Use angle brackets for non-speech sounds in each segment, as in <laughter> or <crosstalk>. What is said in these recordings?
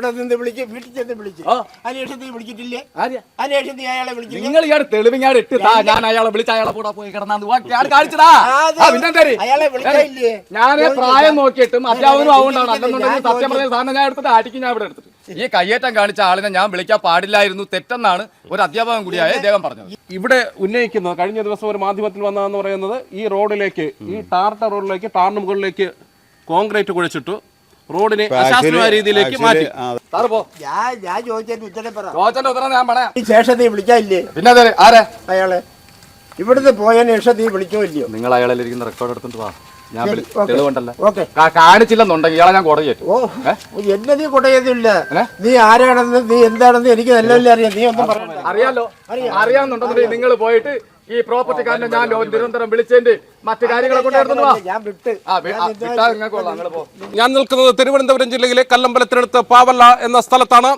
ഇവിടെ നിന്ന് വിളിച്ച് വീട്ടിൽ ചെന്ന് വിളിച്ച് ആ. അന്വേഷണത്തിൽ വിളിച്ചിട്ടില്ലേ? ആര്യ? അന്വേഷണത്തിൽ അയാളെ വിളിച്ചു നിങ്ങൾ ഇയാൾ തെളിവിങ്ങാട് ഇട്ട് ഞാൻ അയാളെ വിളിച്ച അയാളെ കൂടെ പോയി കിടന്നാന്ന് ഞാൻ കാണിച്ചതാ? അയാളെ വിളിച്ചില്ലേ ഞാൻ പ്രായം നോക്കിയിട്ടും അത്യാവശ്യം ആവുകൊണ്ടാണ് ഞാൻ അല്ലെന്നുണ്ടെങ്കിൽ സത്യം പറഞ്ഞ സാധനം ഞാൻ എടുത്തിട്ട് ആടിക്കും ഞാൻ ഇവിടെ എടുത്തിട്ട്. ഈ കയ്യേറ്റം കാണിച്ച ആളിനെ ഞാൻ വിളിക്കാൻ പാടില്ലായിരുന്നു തെറ്റെന്നാണ് ഒരു അധ്യാപകൻ കൂടിയായ അദ്ദേഹം പറഞ്ഞത്. ഇവിടെ ഉന്നയിക്കുന്നത് കഴിഞ്ഞ ദിവസം ഒരു മാധ്യമത്തിൽ വന്നതെന്ന് പറയുന്നത് ഈ റോഡിലേക്ക് ഈ ടാർട്ട റോഡിലേക്ക് ടാറിന് മുകളിലേക്ക് കോൺക്രീറ്റ് കുഴച്ചിട്ടു. റോഡിനെ രീതിയിലേക്ക് മാറ്റി. സാറ് പോ. ഞാൻ ഞാൻ ചോദിച്ചതിന് ഉത്തരം പറ. ചോദിച്ചതിന്റെ ഉത്തരം ഞാൻ പറയാം. ഈ ശേഷത്തിൽ വിളിക്കാനില്ലേ? പിന്നെ അതെ ആരെ? അയാളെ. ഇവിടുന്ന് പോയതിന് ശേഷത്തിൽ വിളിച്ചോ ഇല്ലയോ? നിങ്ങൾ അയാളെ ഇരിക്കുന്ന റെക്കോർഡ് എടുത്തിട്ട് വാ. ഞാൻ ഓക്കേ. തെളിവുണ്ടല്ലോ ഓക്കെ. കാ- കാണിച്ചില്ലെന്നുണ്ടെങ്കിൽ ഇയാളെ ഞാൻ കോടതി കയറ്റും. ഓ എന്നെ നീ കൊടയൊന്നുമില്ല ഏ? നീ ആരാണെന്ന് നീ എന്താണെന്ന് എനിക്ക് നല്ല അറിയാം. നീ ഒന്നും അറിയാലോ. അറിയാന്നുണ്ടെന്നുണ്ടെങ്കിൽ നിങ്ങൾ പോയിട്ട് ഈ പ്രോപ്പർട്ടി കാരണം ഞാൻ നിരന്തരം വിളിച്ചതിന്റെ മറ്റു കാര്യങ്ങളെ കൊണ്ട് ഞാൻ നിൽക്കുന്നത് തിരുവനന്തപുരം ജില്ലയിലെ കല്ലമ്പലത്തിനടുത്ത് പാവല്ല എന്ന സ്ഥലത്താണ്.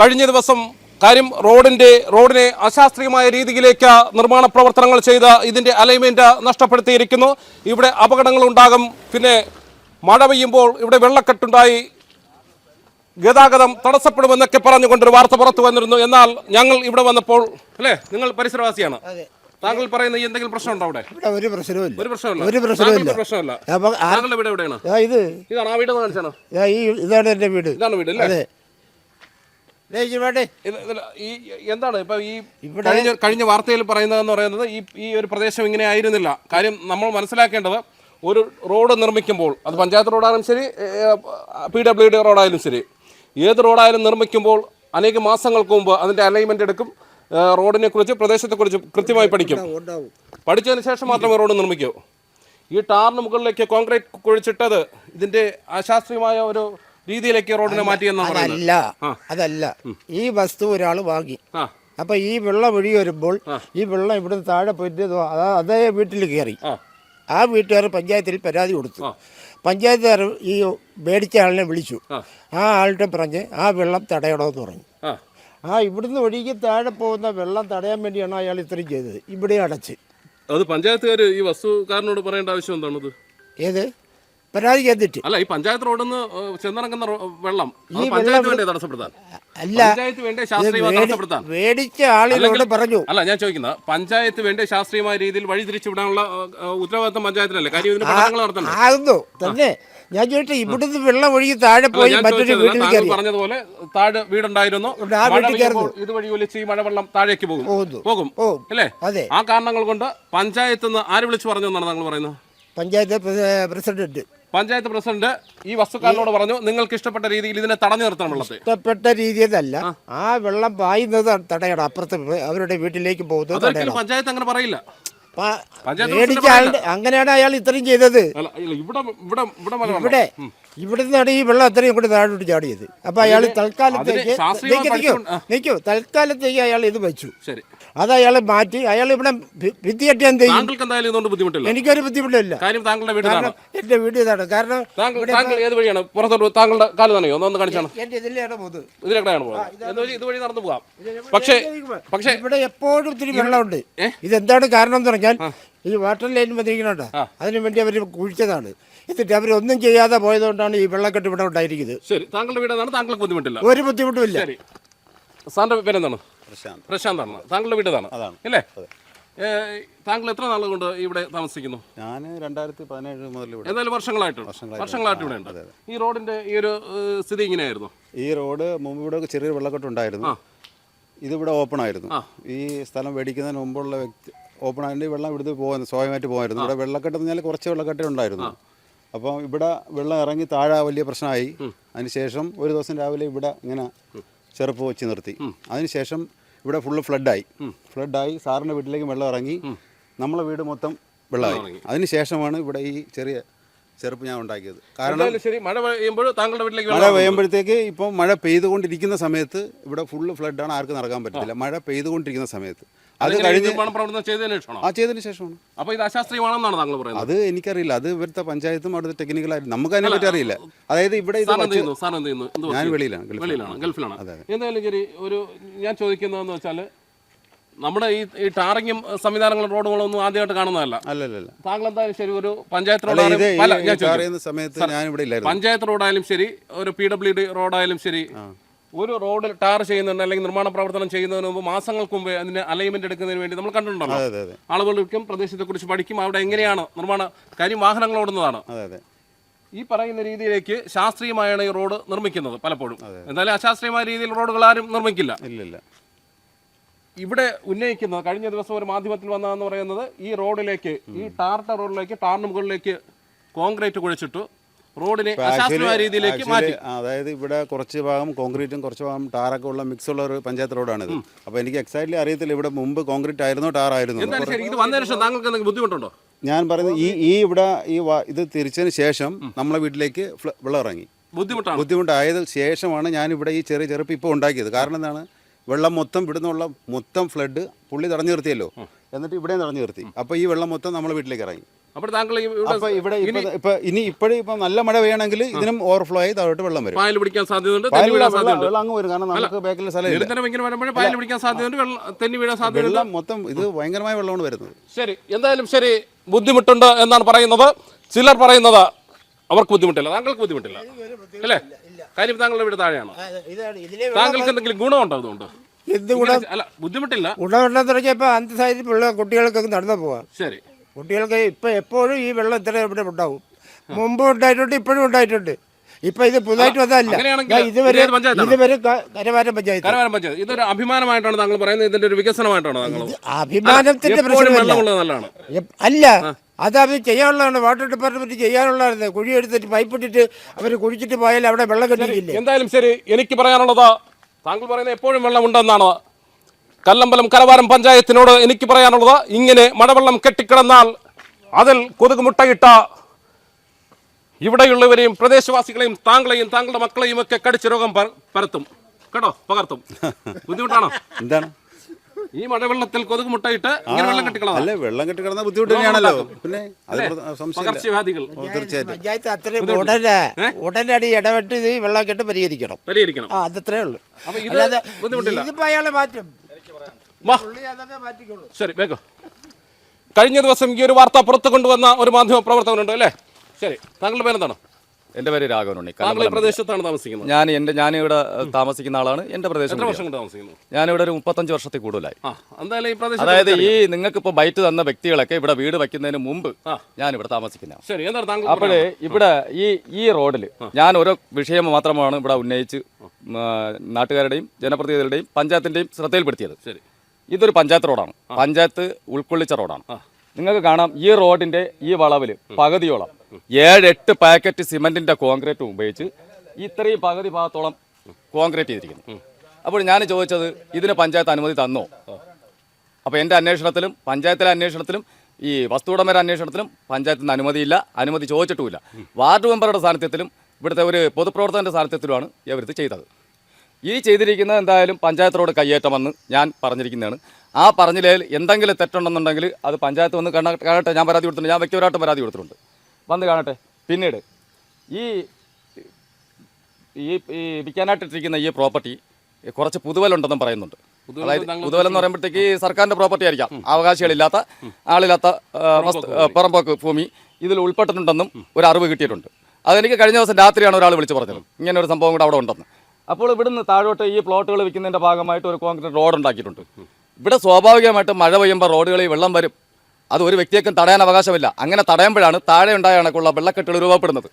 കഴിഞ്ഞ ദിവസം കാര്യം റോഡിന്റെ റോഡിനെ അശാസ്ത്രീയമായ രീതിയിലേക്ക് നിർമ്മാണ പ്രവർത്തനങ്ങൾ ചെയ്ത് ഇതിന്റെ അലൈൻമെന്റ് നഷ്ടപ്പെടുത്തിയിരിക്കുന്നു. ഇവിടെ അപകടങ്ങൾ ഉണ്ടാകും പിന്നെ മഴ പെയ്യുമ്പോൾ ഇവിടെ വെള്ളക്കെട്ടുണ്ടായി. ഗതാഗതം തടസ്സപ്പെടുമെന്നൊക്കെ പറഞ്ഞുകൊണ്ടൊരു വാർത്ത പുറത്തു വന്നിരുന്നു. എന്നാൽ ഞങ്ങൾ ഇവിടെ വന്നപ്പോൾ അല്ലേ? നിങ്ങൾ പരിസരവാസിയാണ്. അതെ. താങ്കൾ പറയുന്ന ഈ എന്തെങ്കിലും പ്രശ്നമുണ്ടോ അവിടെ? ഇവിടെ ഒരു പ്രശ്നവുമില്ല. ഒരു പ്രശ്നമില്ല ഒരു പ്രശ്നവുമില്ല. താങ്കൾക്ക് പ്രശ്നമില്ല. അപ്പൊ ആ- താങ്കളുടെ വീട് എവിടെയാണ്? ആ, ഇത്. ഇതാണ് ആ വീട് കാണിച്ചാണോ? ആ, ഈ ഇതാണ് എന്റെ വീട്. ഇതാണ് വീട് അല്ലേ? അതെ. ദേ, ഇജ്ജ് വേണ്ടേ ഇത് ഇതിൽ ഈ എന്താണ് ഇപ്പൊ ഈ ഇവിടെ- കഴിഞ്ഞ കഴിഞ്ഞ വാർത്തയിൽ പറയുന്നതെന്ന് പറയുന്നത് ഈ ഈ ഒരു പ്രദേശം ഇങ്ങനെ ആയിരുന്നില്ല. കാര്യം നമ്മൾ മനസ്സിലാക്കേണ്ടത് ഒരു റോഡ് നിർമ്മിക്കുമ്പോൾ അത് പഞ്ചായത്ത് റോഡായാലും ശരി പി ഡബ്ല്യു ഡി റോഡായാലും ശരി ഏത് റോഡായാലും നിർമ്മിക്കുമ്പോൾ അനേക മാസങ്ങൾക്ക് മുമ്പ് അതിന്റെ അലൈൻമെന്റ് എടുക്കും റോഡിനെ കുറിച്ച് പ്രദേശത്തെ കുറിച്ച് കൃത്യമായി പഠിക്കും. പഠിച്ചതിന് ശേഷം മാത്രമേ റോഡ് നിർമ്മിക്കൂ. ഈ ടാറിന് മുകളിലേക്ക് കോൺക്രീറ്റ് കുഴിച്ചിട്ടത് ഇതിന്റെ അശാസ്ത്രീയമായ ഒരു രീതിയിലേക്ക് റോഡിനെ മാറ്റി എന്നാണ് പറയുന്നത്. അതല്ല ഈ വസ്തു ഒരാൾ വാങ്ങി. അപ്പൊ ഈ വെള്ളം ഒഴി വരുമ്പോൾ ഈ വെള്ളം ഇവിടുന്ന് താഴെ പോയിട്ട് അതാ വീട്ടിൽ കയറി. ആ. വീട്ടുകാർ പഞ്ചായത്തിൽ പരാതി കൊടുത്തു. പഞ്ചായത്തുകാർ ഈ മേടിച്ച ആളിനെ വിളിച്ചു. ആ. ആളുടെ പറഞ്ഞ് ആ വെള്ളം തടയണമെന്ന് പറഞ്ഞു. ആ ഇവിടുന്ന് ഒഴുകി താഴെ പോകുന്ന വെള്ളം തടയാൻ വേണ്ടിയാണ് അയാൾ ഇത്രയും ചെയ്തത്. ഇവിടെ അടച്ച്. അത് പഞ്ചായത്തുകാർ ഈ വസ്തുക്കാരനോട് പറയേണ്ട ആവശ്യം എന്താണത്? ഏത്? പരാതി ചെയ്തിട്ട് അല്ല ഈ പഞ്ചായത്ത് റോഡിൽ നിന്ന് ചെന്നിറങ്ങുന്ന വെള്ളം ഈ പഞ്ചായത്ത് വേണ്ടേ തടസ്സപ്പെടുത്താൻ? അല്ല പഞ്ചായത്ത് വേണ്ടേ ശാസ്ത്രീയമായി തടസ്സപ്പെടുത്താൻ? മേടിച്ച ആളിനോട് പറഞ്ഞു. അല്ല ഞാൻ ചോദിക്കുന്ന പഞ്ചായത്ത് വേണ്ടേ ശാസ്ത്രീയമായ രീതിയിൽ വഴി തിരിച്ചു വിടാനുള്ള ആ, ആ, ഉത്തരവാദിത്തം പഞ്ചായത്തിനല്ലേ കാര്യം ഇതിന് പഠനങ്ങൾ നടത്തണ്ടേ? ആകുന്നു. തന്നെ. ഞാൻ ചോദിച്ചു ഇവിടുന്ന് വെള്ളം ഒഴുകി താഴെ പോയി മറ്റൊരു വീട്ടിൽ കയറി. പറഞ്ഞതുപോലെ താഴെ വീടുണ്ടായിരുന്നു. ആ വീട്ടിൽ കയറുന്നു. ഇതുവഴി ഒലിച്ച് ഈ മഴവെള്ളം താഴേക്ക് പോകും. പോകും. അല്ലേ? അതെ. ആ കാരണങ്ങൾ കൊണ്ട് പഞ്ചായത്ത് നിന്ന് ആര് വിളിച്ചു പറഞ്ഞു എന്നാണ് താങ്കൾ പറയുന്നത്? പഞ്ചായത്ത് പ്രസിഡന്റ്. പഞ്ചായത്ത് പ്രസിഡന്റ് ഈ വസ്തുക്കാരനോട് പറഞ്ഞു നിങ്ങൾക്ക് ഇഷ്ടപ്പെട്ട രീതിയിൽ ഇതിനെ തടഞ്ഞു നിർത്തണം വെള്ളത്തെ. ഇഷ്ടപ്പെട്ട രീതിയിലല്ല ആ. വെള്ളം പായുന്നത് തടയണം. അപ്പുറത്ത് അവരുടെ വീട്ടിലേക്ക് പോകുന്നത് പഞ്ചായത്ത് അങ്ങനെ പറയില്ല. അങ്ങനെയാണ് അയാൾ ഇത്രയും ചെയ്തത്. ഇവിടെ ഇവിടെ നിന്നാണ് ഈ വെള്ളം അത്രയും കൂടി താഴോട്ട് ചാടിയത്. അപ്പൊ അയാൾ തൽക്കാലത്തേക്ക് നിൽക്കൂ തൽക്കാലത്തേക്ക് അയാൾ ഇത് വെച്ചു. ശരി. അത് അയാളെ മാറ്റി അയാൾ ഇവിടെ ഭി- ഭിത്തിയെട്ടി എന്ത് ചെയ്യും? താങ്കൾക്ക് എന്തായാലും ഇതുകൊണ്ട് ബുദ്ധിമുട്ടില്ല. എനിക്കൊരു ബുദ്ധിമുട്ടില്ല. കാര്യം താങ്കളുടെ കാരണം എന്റെ വീട് ഇതാണ്. കാരണം താങ്കൾ താങ്കൾ ഏത് വഴിയാണ്? പുറത്തോട്ട് താങ്കളുടെ കാൽ തന്നെയോ കാണിച്ചാണ്. എന്റെ ഇതിലാണ് പോകുന്നത്. ഇതിലെവിടെയാണ് പോകുന്നത്. ഇതുവഴി നടന്നു പോകാം. പക്ഷേ പക്ഷേ ഇവിടെ എപ്പോഴും ഇത്തിരി വെള്ളമുണ്ട്. ഇതെന്താണ് കാരണം എന്ന് പറഞ്ഞാൽ ഈ വാട്ടർ ലൈൻ വന്നിരിക്കണോട്ടെ അതിനു വേണ്ടി അവർ കുഴിച്ചതാണ്. എന്നിട്ട് ഒന്നും ചെയ്യാതെ പോയതുകൊണ്ടാണ് ഈ വെള്ളക്കെട്ട് ഇവിടെ ഉണ്ടായിരിക്കുന്നത്. ശരി. താങ്കളുടെ വീടാണ് താങ്കൾക്ക് ബുദ്ധിമുട്ടില്ല. ഒരു ബുദ്ധിമുട്ടുമില്ല. സാറിന്റെ പേരെന്താണ്? പ്രശാന്താണ് താങ്കളുടെ വീട് അതാണ്. അല്ലേ താങ്കൾ എത്ര നാൾ കൊണ്ട് ഇവിടെ താമസിക്കുന്നു? ഞാൻ രണ്ടായിരത്തി പതിനേഴ് മുതൽ ഇവിടെ. എന്തായാലും വർഷങ്ങളായിട്ടുണ്ട് വർഷങ്ങളായിട്ട് ഇവിടെ. ഉണ്ട്. ഈ റോഡിന്റെ ഈ ഒരു സ്ഥിതി ഇങ്ങനെയായിരുന്നു? ഈ റോഡ് മുമ്പ് ഇവിടെ ചെറിയൊരു വെള്ളക്കെട്ട് ഉണ്ടായിരുന്നു. ഇതിവിടെ ഓപ്പൺ ആയിരുന്നു. ഈ സ്ഥലം മേടിക്കുന്നതിന് മുമ്പുള്ള വ്യക്തി ഓപ്പൺ ആയതുകൊണ്ട് വെള്ളം ഇവിടുന്ന് പോകുന്നു സ്വാഭാവികമായിട്ട് പോകുമായിരുന്നു ഇവിടെ വെള്ളക്കെട്ട് എന്ന് പറഞ്ഞാൽ കുറച്ച് വെള്ളക്കെട്ടേ ഉണ്ടായിരുന്നു. അപ്പം ഇവിടെ വെള്ളം ഇറങ്ങി താഴെ വലിയ പ്രശ്നമായി. അതിനുശേഷം ഒരു ദിവസം രാവിലെ ഇവിടെ ഇങ്ങനെ ചെറുപ്പ് വെച്ച് നിർത്തി. അതിനുശേഷം ഇവിടെ ഫുള്ള് ഫ്ലഡായി ഫ്ലഡായി സാറിന്റെ വീട്ടിലേക്ക് വെള്ളം ഇറങ്ങി. നമ്മളെ വീട് മൊത്തം വെള്ളമായി. അതിനുശേഷമാണ് ഇവിടെ ഈ ചെറിയ ചെറുപ്പ് ഞാൻ ഉണ്ടാക്കിയത്. കാരണം ശരി മഴ പെയ്യുമ്പോൾ താങ്കളുടെ വീട്ടിലേക്ക് മഴ പെയ്യുമ്പോഴത്തേക്ക് ഇപ്പം മഴ പെയ്തുകൊണ്ടിരിക്കുന്ന സമയത്ത് ഇവിടെ ഫുള്ള് ഫ്ലഡാണ് ആർക്കും നടക്കാൻ പറ്റത്തില്ല. മഴ പെയ്തുകൊണ്ടിരിക്കുന്ന സമയത്ത്. അത് അതെങ്ങനെ കഴിഞ്ഞ് നിർമ്മാണ പ്രവർത്തനം ചെയ്തതിന് ശേഷമാണോ? ആ ചെയ്തതിന് ശേഷമാണ്. അപ്പോൾ ഇത് അശാസ്ത്രീയമാണെന്നാണ് താങ്കൾ പറയുന്നത്. അത് എനിക്കറിയില്ല. അത് ഇവിടുത്തെ പഞ്ചായത്തും അവിടുത്തെ ടെക്നിക്കലായിട്ട് നമുക്ക് അതിനെ പറ്റി അറിയില്ല. അതായത് ഇവിടെ ഇത് സാർ എന്ത് ചെയ്യുന്നു? സാർ എന്ത് ചെയ്യുന്നു? എന്ത് ഞാൻ വെളിയിലാണ്. വെളിയിലാണ് ഗൾഫിലാണ്. അതെ, അതെ. എന്തായാലും ശരി ഒരു ഞാൻ ചോദിക്കുന്നതെന്ന് വെച്ചാൽ നമ്മുടെ ഈ ഈ ടാറിങ്ങും സംവിധാനങ്ങളും റോഡുകളും ഒന്നും ആദ്യമായിട്ട് കാണുന്നതല്ല. അല്ലല്ല താങ്കൾ എന്തായാലും ശരി ഒരു പഞ്ചായത്ത് അല്ല ഇത് റോഡായാലും അല്ല, ഞാൻ സമയത്ത് ഞാൻ ഇവിടെ ഇല്ലായിരുന്നു. പഞ്ചായത്ത് റോഡായാലും ശരി ഒരു പി ഡബ്ല്യു ഡി റോഡായാലും ശരി ഒരു റോഡ് ടാർ ചെയ്യുന്നതിന് അല്ലെങ്കിൽ നിർമ്മാണ പ്രവർത്തനം ചെയ്യുന്നതിന് മുമ്പ് മാസങ്ങൾക്ക് മുമ്പ് അതിന് അലൈൻമെന്റ് എടുക്കുന്നതിന് വേണ്ടി നമ്മൾ കണ്ടിട്ടുണ്ടല്ലോ. അതെ അതെ അതെ. ആളുകൾക്കും പ്രദേശത്തെ കുറിച്ച് പഠിക്കും അവിടെ എങ്ങനെയാണ് നിർമ്മാണ കാര്യം വാഹനങ്ങൾ ഓടുന്നതാണ്. ഈ പറയുന്ന രീതിയിലേക്ക് ശാസ്ത്രീയമായാണ് ഈ റോഡ് നിർമ്മിക്കുന്നത് പലപ്പോഴും. എന്നാലും അശാസ്ത്രീയമായ രീതിയിൽ റോഡുകൾ ആരും നിർമ്മിക്കില്ല. ഇല്ലില്ല. ഇവിടെ ഉന്നയിക്കുന്നത് കഴിഞ്ഞ ദിവസം ഒരു മാധ്യമത്തിൽ വന്നതെന്ന് പറയുന്നത് ഈ റോഡിലേക്ക് ഈ ടാർട്ട റോഡിലേക്ക് ടാറിന് മുകളിലേക്ക് കോൺക്രീറ്റ് കുഴിച്ചിട്ടു. റോഡിനെ രീതിയിലേക്ക് മാറ്റി. അതായത് ഇവിടെ കുറച്ച് ഭാഗം കോൺക്രീറ്റും കുറച്ച് ഭാഗം ടാറൊക്കെ ഉള്ള മിക്സ് ഉള്ള ഒരു പഞ്ചായത്ത് റോഡാണിത്. അപ്പോൾ എനിക്ക് എക്സാക്ട്ലി അറിയത്തില്ല ഇവിടെ മുമ്പ് കോൺക്രീറ്റ് ആയിരുന്നോ ടാർ ആയിരുന്നു എന്തായാലും ശരി? ഇത് വന്നതിന് ശേഷം താങ്കൾക്ക് എന്തെങ്കിലും ബുദ്ധിമുട്ടുണ്ടോ? ഞാൻ പറയുന്നത് ഈ ഈ ഇവിടെ ഈ ഇത് തിരിച്ചതിന് ശേഷം നമ്മളെ വീട്ടിലേക്ക് വെള്ളം ഇറങ്ങി ബുദ്ധിമുട്ടാണ്. ബുദ്ധിമുട്ടായത് ശേഷമാണ് ഞാൻ ഇവിടെ ഈ ചെറിയ ചെറുപ്പ് ഇപ്പോൾ ഉണ്ടാക്കിയത്. കാരണം എന്താണ്? വെള്ളം മൊത്തം ഇവിടുന്നുള്ള മൊത്തം ഫ്ലഡ് പുള്ളി തടഞ്ഞു നിർത്തിയല്ലോ. എന്നിട്ട് ഇവിടെയും തടഞ്ഞു നിർത്തി. അപ്പോൾ ഈ വെള്ളം മൊത്തം നമ്മളെ വീട്ടിലേക്ക് ഇറങ്ങി. അപ്പോൾ താങ്കൾ ഇവിടെ ഇപ്പൊ ഇനി ഇപ്പോഴും ഇപ്പം നല്ല മഴ പെയ്യണമെങ്കിൽ ഇതിനും ഓവർഫ്ലോ ആയി താഴോട്ട് വെള്ളം വരും. പായൽ പിടിക്കാൻ സാധ്യതയുണ്ട് തെന്നി വീഴാൻ വെള്ളം സാധ്യതയുണ്ട്. വെള്ളം അങ്ങ് വരും. കാരണം നമുക്ക് ബാക്കിൽ സ്ഥലമില്ല നിരന്തരം ഇങ്ങനെ വരുമ്പോഴേ പായൽ പിടിക്കാൻ സാധ്യതയുണ്ട് വെള്ളം തെന്നി വീഴാൻ സാധ്യതയുണ്ട്. മൊത്തം ഇത് ഭയങ്കരമായ വെള്ളമാണ് വരുന്നത്. ശരി എന്തായാലും ശരി ബുദ്ധിമുട്ടുണ്ട് എന്നാണ് പറയുന്നത്. ചിലർ പറയുന്നത് അവർക്ക് ബുദ്ധിമുട്ടില്ല താങ്കൾക്ക് ബുദ്ധിമുട്ടില്ല. അല്ലേ? കാര്യം താങ്കളുടെ വീട് താഴെയാണ്. ഇതാണ്. ഇതിലെ താങ്കൾക്ക് എന്തെങ്കിലും ഗുണമുണ്ടോ അതുകൊണ്ട്? എന്ത് ഗുണം? അല്ല ബുദ്ധിമുട്ടില്ല. ഗുണമുണ്ടെന്ന് പറഞ്ഞാൽ ഇപ്പൊ അന്തസായിട്ട് പിള്ളേർ കുട്ടികൾക്കൊക്കെ നടന്നു പോവാം. ശരി. കുട്ടികൾക്ക് ഇപ്പം എപ്പോഴും ഈ വെള്ളം ഇത്ര ഇവിടെ ഉണ്ടാവും. മുമ്പ് ഉണ്ടായിട്ടുണ്ട് ഇപ്പോഴും ഉണ്ടായിട്ടുണ്ട്. ഇപ്പൊ ഇത് പുതുതായിട്ട് വന്നതല്ല. ഇതുവരെ? ഇതുവരെ കരവാരം പഞ്ചായത്ത്. കരവാരം പഞ്ചായത്ത്. ഇതൊരു അഭിമാനമായിട്ടാണ് താങ്കൾ പറയുന്നത് ഇതിന്റെ ഒരു വികസനമായിട്ടാണ് താങ്കൾ? അഭിമാനത്തിന്റെ പ്രശ്നം പ്രശ്നമല്ല. അല്ല അത് അവർ ചെയ്യാനുള്ളതാണ്. വാട്ടർ ഡിപ്പാർട്ട്മെന്റ് ചെയ്യാനുള്ളതാണ് കുഴി എടുത്തിട്ട് പൈപ്പ് ഇട്ടിട്ട് അവർ കുഴിച്ചിട്ട് പോയാൽ അവിടെ വെള്ളം കെട്ടിയില്ലേ എന്തായാലും ശരി എനിക്ക് പറയാനുള്ളത് താങ്കൾ പറയുന്നത് എപ്പോഴും വെള്ളമുണ്ടെന്നാണ്. കല്ലമ്പലം കരവാരം പഞ്ചായത്തിനോട് എനിക്ക് പറയാനുള്ളത് ഇങ്ങനെ മഴവെള്ളം കെട്ടിക്കിടന്നാൽ അതിൽ കൊതുക് മുട്ടയിട്ട ഇവിടെയുള്ളവരെയും പ്രദേശവാസികളെയും താങ്കളെയും താങ്കളുടെ മക്കളെയും ഒക്കെ കടിച്ച് രോഗം പരത്തും. കേട്ടോ? പകർത്തും. ബുദ്ധിമുട്ടാണോ? എന്താണ്? ഈ മഴവെള്ളത്തിൽ കൊതുക് മുട്ടയിട്ട് ഇങ്ങനെ വെള്ളം കെട്ടിക്കളാം അല്ലേ വെള്ളം കെട്ടി കിടന്ന ബുദ്ധിമുട്ട് തന്നെയാണല്ലോ പിന്നെ പകർച്ചവ്യാധികൾ. പഞ്ചായത്ത് അത്രയും ഉടനെ ഉടനടി ഇടപെട്ട് ഇത് വെള്ളം കെട്ട് പരിഹരിക്കണം. പരിഹരിക്കണം. ആ അതത്രേ ഉള്ളൂ. അപ്പൊ ബുദ്ധിമുട്ടില്ല. ഇതിപ്പോ അയാളെ മാറ്റും വാ പുള്ളി അതൊക്കെ മാറ്റിക്കോളൂ ശരി വേഗം. കഴിഞ്ഞ ദിവസം ഈ ഒരു വാർത്ത പുറത്തു കൊണ്ടുവന്ന ഒരു മാധ്യമ പ്രവർത്തകനുണ്ട് അല്ലേ? ശരി താങ്കളുടെ പേരെന്താണ്? എന്റെ പേര് രാഘവനുണ്ണി താങ്കൾ ഈ പ്രദേശത്താണ് താമസിക്കുന്നത്. ഞാൻ എന്റെ ഞാനിവിടെ ഇവിടെ താമസിക്കുന്ന ആളാണ് എന്റെ പ്രദേശം എത്ര വർഷം കൊണ്ട് താമസിക്കുന്നു? ഞാനിവിടെ ഒരു മുപ്പത്തഞ്ച് വർഷത്തിൽ കൂടുതലായി. ആ എന്തായാലും ഈ പ്രദേശം അതായത് ഈ നിങ്ങൾക്ക് ഇപ്പോൾ ബൈറ്റ് തന്ന വ്യക്തികളൊക്കെ ഇവിടെ വീട് വെക്കുന്നതിന് മുമ്പ് ഞാൻ ഇവിടെ താമസിക്കുന്ന ശരി എന്താണ് താങ്കൾ അപ്പോഴേ ഇവിടെ ഈ ഈ റോഡിൽ ഞാൻ ഓരോ വിഷയം മാത്രമാണ് ഇവിടെ ഉന്നയിച്ച് നാട്ടുകാരുടെയും ജനപ്രതിനിധികളുടെയും പഞ്ചായത്തിന്റെയും ശ്രദ്ധയിൽപ്പെടുത്തിയത്. ശരി. ഇതൊരു പഞ്ചായത്ത് റോഡാണ്. പഞ്ചായത്ത് ഉൾക്കൊള്ളിച്ച റോഡാണ്. നിങ്ങൾക്ക് കാണാം ഈ റോഡിന്റെ ഈ വളവിൽ പകുതിയോളം ഏഴ് എട്ട് പാക്കറ്റ് സിമെന്റിന്റെ കോൺക്രീറ്റ് ഉപയോഗിച്ച് ഇത്രയും പകുതി ഭാഗത്തോളം കോൺക്രീറ്റ് ചെയ്തിരിക്കുന്നു. അപ്പോൾ ഞാൻ ചോദിച്ചത് ഇതിന് പഞ്ചായത്ത് അനുമതി തന്നോ? അപ്പോൾ എന്റെ അന്വേഷണത്തിലും പഞ്ചായത്തിലെ അന്വേഷണത്തിലും ഈ വസ്തുടമയുടെ അന്വേഷണത്തിലും പഞ്ചായത്തിന് അനുമതിയില്ല അനുമതി ചോദിച്ചിട്ടുമില്ല. വാർഡ് മെമ്പറുടെ സാന്നിധ്യത്തിലും ഇവിടുത്തെ ഒരു പൊതുപ്രവർത്തകന്റെ സാന്നിധ്യത്തിലുമാണ് ഇവർ ഇത് ചെയ്തത്. ഈ ചെയ്തിരിക്കുന്നത് എന്തായാലും പഞ്ചായത്തിനോട് കയ്യേറ്റമെന്ന് ഞാൻ പറഞ്ഞിരിക്കുന്നതാണ്. ആ പറഞ്ഞിലേൽ എന്തെങ്കിലും തെറ്റുണ്ടെന്നുണ്ടെങ്കിൽ അത് പഞ്ചായത്ത് വന്ന് കാണ- കാണട്ടെ ഞാൻ പരാതി കൊടുത്തിട്ടുണ്ട്. ഞാൻ വ്യക്തിപരമായിട്ടും പരാതി കൊടുത്തിട്ടുണ്ട്. വന്ന് കാണട്ടെ. പിന്നീട് ഈ ഈ ഈ വിൽക്കാനായിട്ടിരിക്കുന്ന ഈ പ്രോപ്പർട്ടി കുറച്ച് പുതുവലുണ്ടെന്നും പറയുന്നുണ്ട്. അതായത് പുതുവൽ എന്ന് പറയുമ്പോഴത്തേക്ക് ഈ സർക്കാരിന്റെ പ്രോപ്പർട്ടി ആയിരിക്കാം. അവകാശികളില്ലാത്ത ആളില്ലാത്ത പുറമ്പോക്ക് ഭൂമി. ഇതിൽ ഉൾപ്പെട്ടിട്ടുണ്ടെന്നും ഒരു അറിവ് കിട്ടിയിട്ടുണ്ട്. അതെനിക്ക് കഴിഞ്ഞ ദിവസം രാത്രിയാണ് ഒരാൾ വിളിച്ച് പറഞ്ഞത്. ഇങ്ങനെ ഒരു സംഭവം കൂടെ അവിടെ ഉണ്ടെന്ന്. അപ്പോൾ ഇവിടുന്ന് താഴോട്ട് ഈ പ്ലോട്ടുകൾ വിൽക്കുന്നതിന്റെ ഭാഗമായിട്ട് ഒരു കോൺക്രീറ്റ് റോഡ് ഉണ്ടാക്കിയിട്ടുണ്ട്. ഇവിടെ സ്വാഭാവികമായിട്ടും മഴ പെയ്യുമ്പോൾ റോഡുകളിൽ വെള്ളം വരും. അത് ഒരു വ്യക്തിയേക്കും തടയാൻ അവകാശമില്ല. അങ്ങനെ തടയുമ്പോഴാണ് താഴെ ഉണ്ടായ കണക്കുള്ള വെള്ളക്കെട്ടുകൾ രൂപപ്പെടുന്നത്.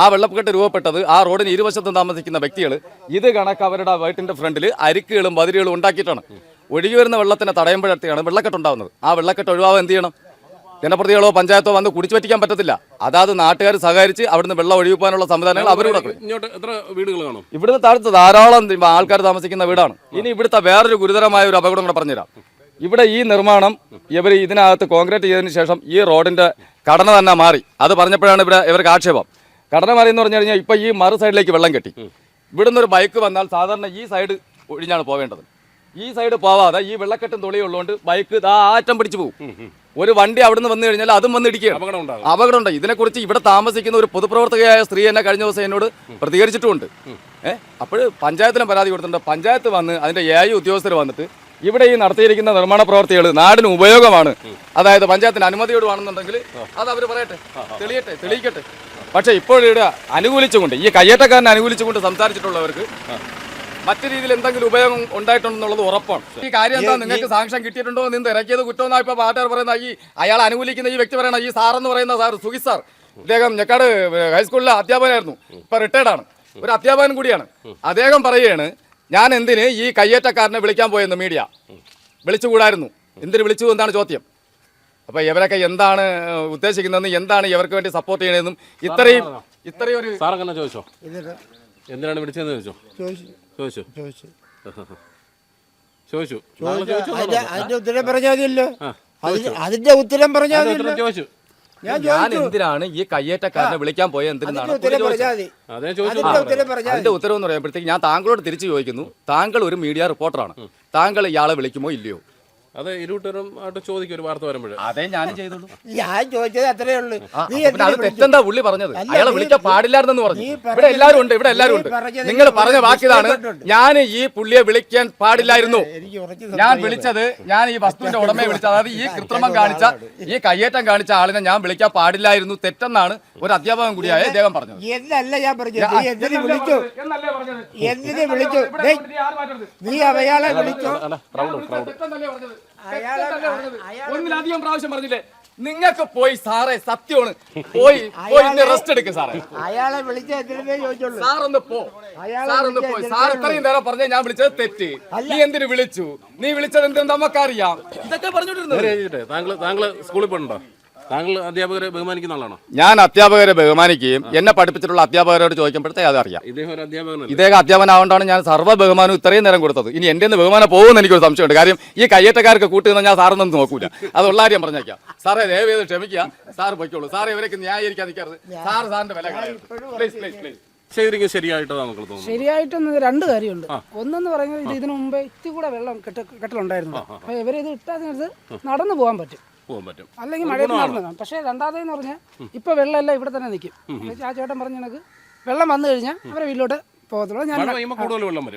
ആ വെള്ളക്കെട്ട് രൂപപ്പെട്ടത് ആ റോഡിന് ഇരുവശത്തും താമസിക്കുന്ന വ്യക്തികൾ ഇത് കണക്ക് അവരുടെ വീട്ടിന്റെ ഫ്രണ്ടിൽ അരിക്കുകളും ബതിരുകളും ഉണ്ടാക്കിയിട്ടാണ്. ഒഴുകി വരുന്ന വെള്ളത്തിനെ തടയുമ്പോഴത്തെയാണ് വെള്ളക്കെട്ട് ഉണ്ടാകുന്നത് ആ വെള്ളക്കെട്ട് ഒഴിവാകാൻ എന്ത് ചെയ്യണം? ജനപ്രതികളോ പഞ്ചായത്തോ വന്ന് കുടിച്ചു പറ്റിക്കാൻ പറ്റത്തില്ല. അതാത് നാട്ടുകാർ സഹകരിച്ച് അവിടുന്ന് വെള്ളം ഒഴിവാനുള്ള സംവിധാനങ്ങൾ അവരോട് ഇങ്ങോട്ട് എത്ര വീടുകൾ കാണും? ഇവിടുന്ന് താഴത്ത് ധാരാളം ആൾക്കാർ താമസിക്കുന്ന വീടാണ്. ഇനി ഇവിടുത്തെ വേറൊരു ഗുരുതരമായ ഒരു അപകടം കൂടെ പറഞ്ഞുതരാം. ഇവിടെ ഈ നിർമ്മാണം ഇവർ ഇതിനകത്ത് കോൺക്രീറ്റ് ചെയ്തതിന് ശേഷം ഈ റോഡിന്റെ ഘടന തന്നെ മാറി. അത് പറഞ്ഞപ്പോഴാണ് ഇവിടെ ഇവർക്ക് ആക്ഷേപം. ഘടന മാറി എന്ന് പറഞ്ഞു കഴിഞ്ഞാൽ ഇപ്പൊ ഈ മറു സൈഡിലേക്ക് വെള്ളം കെട്ടി. ഇവിടുന്ന് ഒരു ബൈക്ക് വന്നാൽ സാധാരണ ഈ സൈഡ് ഒഴിഞ്ഞാണ് പോവേണ്ടത്. ഈ സൈഡ് പോവാതെ ഈ വെള്ളക്കെട്ടും തുളിയുള്ളതുകൊണ്ട് ബൈക്ക് ദാ ആറ്റം പിടിച്ചു പോകും. ഒരു വണ്ടി അവിടെ നിന്ന് വന്നു കഴിഞ്ഞാൽ അതും വന്ന് ഇടിക്കുകയാണ് അപകടം ഉണ്ടാകും. ഇതിനെക്കുറിച്ച് ഇവിടെ താമസിക്കുന്ന ഒരു പൊതുപ്രവർത്തകയായ സ്ത്രീ എന്നെ കഴിഞ്ഞ ദിവസം എന്നോട് പ്രതികരിച്ചിട്ടുമുണ്ട്. ഏഹ് അപ്പോൾ പഞ്ചായത്തിലും പരാതി കൊടുത്തിട്ടുണ്ട്. പഞ്ചായത്ത് വന്ന് അതിന്റെ എ ഐ ഉദ്യോഗസ്ഥർ വന്നിട്ട് ഇവിടെ ഈ നടത്തിയിരിക്കുന്ന നിർമ്മാണ പ്രവർത്തികൾ നാടിന് ഉപയോഗമാണ്. അതായത് പഞ്ചായത്തിന് അനുമതിയോട് വേണമെന്നുണ്ടെങ്കിൽ അത് അവർ പറയട്ടെ. തെളിയട്ടെ തെളിയിക്കട്ടെ. പക്ഷേ ഇപ്പോഴിവിടെ അനുകൂലിച്ചുകൊണ്ട് ഈ കയ്യേറ്റക്കാരനെ അനുകൂലിച്ചുകൊണ്ട് സംസാരിച്ചിട്ടുള്ളവർക്ക് മറ്റു രീതിയിൽ എന്തെങ്കിലും ഉപയോഗം ഉണ്ടായിട്ടുണ്ടെന്നുള്ളത് ഉറപ്പാണ്. ഈ കാര്യം എന്താ? നിങ്ങൾക്ക് സാങ്ഷൻ കിട്ടിയിട്ടുണ്ടോ? നിന്ന് ഇറക്കിയത് കുറ്റമെന്നാ ഇപ്പൊ പാട്ടുകാർ പറയുന്ന ഈ അയാൾ അനുകൂലിക്കുന്ന ഈ വ്യക്തി പറയണ ഈ സാർ എന്ന് പറയുന്ന സാർ സുഖി സാർ അദ്ദേഹം ഞെക്കാട് ഹൈസ്കൂളിലെ അധ്യാപകനായിരുന്നു. ഇപ്പൊ റിട്ടയർഡ് ആണ്. ഒരു അധ്യാപകൻ കൂടിയാണ്. അദ്ദേഹം പറയുകയാണ് ഞാൻ എന്തിന് ഈ കയ്യേറ്റക്കാരനെ വിളിക്കാൻ പോയെന്ന് മീഡിയ വിളിച്ചുകൂടായിരുന്നു എന്തിന് വിളിച്ചു എന്നാണ് ചോദ്യം. അപ്പൊ ഇവരൊക്കെ എന്താണ് ഉദ്ദേശിക്കുന്നതെന്ന് എന്താണ് ഇവർക്ക് വേണ്ടി സപ്പോർട്ട് ചെയ്യണതെന്നും ഇത്രയും ഇത്രയും ഒരു സാർ അങ്ങനെ ചോദിച്ചോ എന്തിനാണ് വിളിച്ചതെന്ന് ചോദിച്ചോ? ചോദിച്ചു ചോദിച്ചു? ചോദിച്ചു. ചോദിച്ചു. അതിന്റെ അതിന്റെ ഉത്തരം പറഞ്ഞാൽ മതിയല്ലോ. അതിന് അതിന്റെ ഉത്തരം പറഞ്ഞാൽ മതിയല്ലോ. ചോദിച്ചു. ഞാൻ ഞാൻ എന്തിനാണ് ഈ കയ്യേറ്റക്കാരനെ വിളിക്കാൻ പോയ എന്തിനാണ്? അതിന്റെ ഉത്തരവ് എന്ന് പറയുമ്പോഴത്തേക്ക് ഞാൻ താങ്കളോട് തിരിച്ചു ചോദിക്കുന്നു. താങ്കൾ ഒരു മീഡിയ റിപ്പോർട്ടറാണ്. താങ്കൾ ഇയാളെ വിളിക്കുമോ ഇല്ലയോ? അത് ഇരുട്ടരും ആയിട്ട് ചോദിക്കും ഒരു വാർത്ത വരുമ്പോഴേ അതേ ഞാൻ ചെയ്തോളൂ ഞാൻ ചോദിച്ചത് അത്രേ ഉള്ളൂ നീ അത് തെറ്റെന്താ പുള്ളി പറഞ്ഞത് അല്ല, അയാളെ നീ- പാടില്ലായിരുന്നു പറഞ്ഞു നീ ഇവിടെ എല്ലാരും എല്ലാവരും ഉണ്ട് ഇവിടെ എല്ലാവരും നീ ഉണ്ട് പറഞ്ഞത് നിങ്ങൾ എനിക്ക് പറഞ്ഞ വാക്കിതാണ് ഞാൻ ഈ പുള്ളിയെ വിളിക്കാൻ പാടില്ലായിരുന്നു എനിക്ക് ഉറച്ച് ഞാൻ വിളിച്ചത് ഞാൻ ഈ വസ്തുവിന്റെ ഉടമയെ വിളിച്ചത് അതായത് ഈ കൃത്രിമം കാണിച്ച ഈ കയ്യേറ്റം കാണിച്ച ആളിനെ ഞാൻ വിളിക്കാൻ പാടില്ലായിരുന്നു തെറ്റെന്നാണ് ഒരു അധ്യാപകൻ കൂടിയായ അദ്ദേഹം പറഞ്ഞത് എന്നല്ല ഞാൻ പറഞ്ഞത് നീ എന്തിനു വിളിച്ചു എന്തിനു വിളിച്ചു നീ അവയാളെ വിളിച്ചു ഒന്നിലധികം പ്രാവശ്യം പറഞ്ഞില്ലേ? നിങ്ങൾക്ക് പോയി സാറേ സത്യമാണ്. പോയി പോയി റെസ്റ്റ് എടുക്ക് സാറേ. അയാളെ വിളിച്ചു എന്തിനേ ചോദിച്ചുള്ളൂ. സാർ ഒന്ന് പോ. അയാളെ സാർ ഒന്ന് പോയി. സാർ ഇത്രയും നേരം പറഞ്ഞ ഞാൻ വിളിച്ചത് തെറ്റ്. നീ എന്തിനു വിളിച്ചു? നീ വിളിച്ചത് എന്തിനും നമുക്കറിയാം. ഇതൊക്കെ പറഞ്ഞോണ്ടിരുന്നു താങ്കൾ താങ്കൾ സ്കൂളിൽ പോയിട്ടുണ്ടോ താങ്കൾ അധ്യാപകരെ ബഹുമാനിക്കുന്ന ആളാണോ? ഞാൻ അധ്യാപകരെ ബഹുമാനിക്കുകയും എന്നെ പഠിപ്പിച്ചിട്ടുള്ള അധ്യാപകരോട് ചോദിക്കുമ്പോഴത്തെ അതറിയാം ഇദ്ദേഹം ഒരു ഇദ്ദേഹം അധ്യാപനാവണ്ടാണ് ഞാൻ സർവ ബഹുമാനം ഇത്രയും നേരം കൊടുത്തത്. ഇനി എന്റെ നിന്ന് ബഹുമാനം പോകുമെന്ന് എനിക്കൊരു സംശയമുണ്ട്. കാര്യം ഈ കയ്യേറ്റക്കാർക്ക് കൂട്ടുന്ന ഞാൻ സാറൊന്നും നോക്കൂല. അതുള്ള കാര്യം പറഞ്ഞേക്കാം. സാറേ ദയവ് ചെയ്ത് ക്ഷമിക്കുക. സാർ പൊയ്ക്കോളൂ. സാർ ഇവരൊക്കെ ന്യായീകരിക്കാൻ നിൽക്കരുത്. സാർ സാറിന്റെ വില പ്ലീസ് പ്ലീസ് പ്ലീസ് ശരിക്കും ശരിയായിട്ടാണ് നമുക്ക് തോന്നുന്നു ശരിയായിട്ടൊന്ന് രണ്ട് കാര്യമുണ്ട്. ഒന്നെന്ന് പറയുന്നത് ഇത് ഇതിനു മുമ്പേ ഇത്തിരി കൂടെ വെള്ളം കെട്ട കെട്ടലുണ്ടായിരുന്നു. അപ്പൊ ഇവരിത് ഇട്ടതിനടുത്ത് നടന്നു പോകാൻ പറ്റും. പോകാൻ പറ്റും. അല്ലെങ്കിൽ മഴ പക്ഷേ പോകാം പക്ഷേ രണ്ടാമതെന്ന് പറഞ്ഞാൽ ഇപ്പൊ വെള്ളമെല്ലാം ഇവിടെ തന്നെ നിൽക്കും ആ ചേട്ടൻ പറഞ്ഞ കണക്ക് വെള്ളം വന്നു കഴിഞ്ഞാൽ അവരെ വീട്ടിലോട്ട് പോകത്തുള്ളൂ. ഞാൻ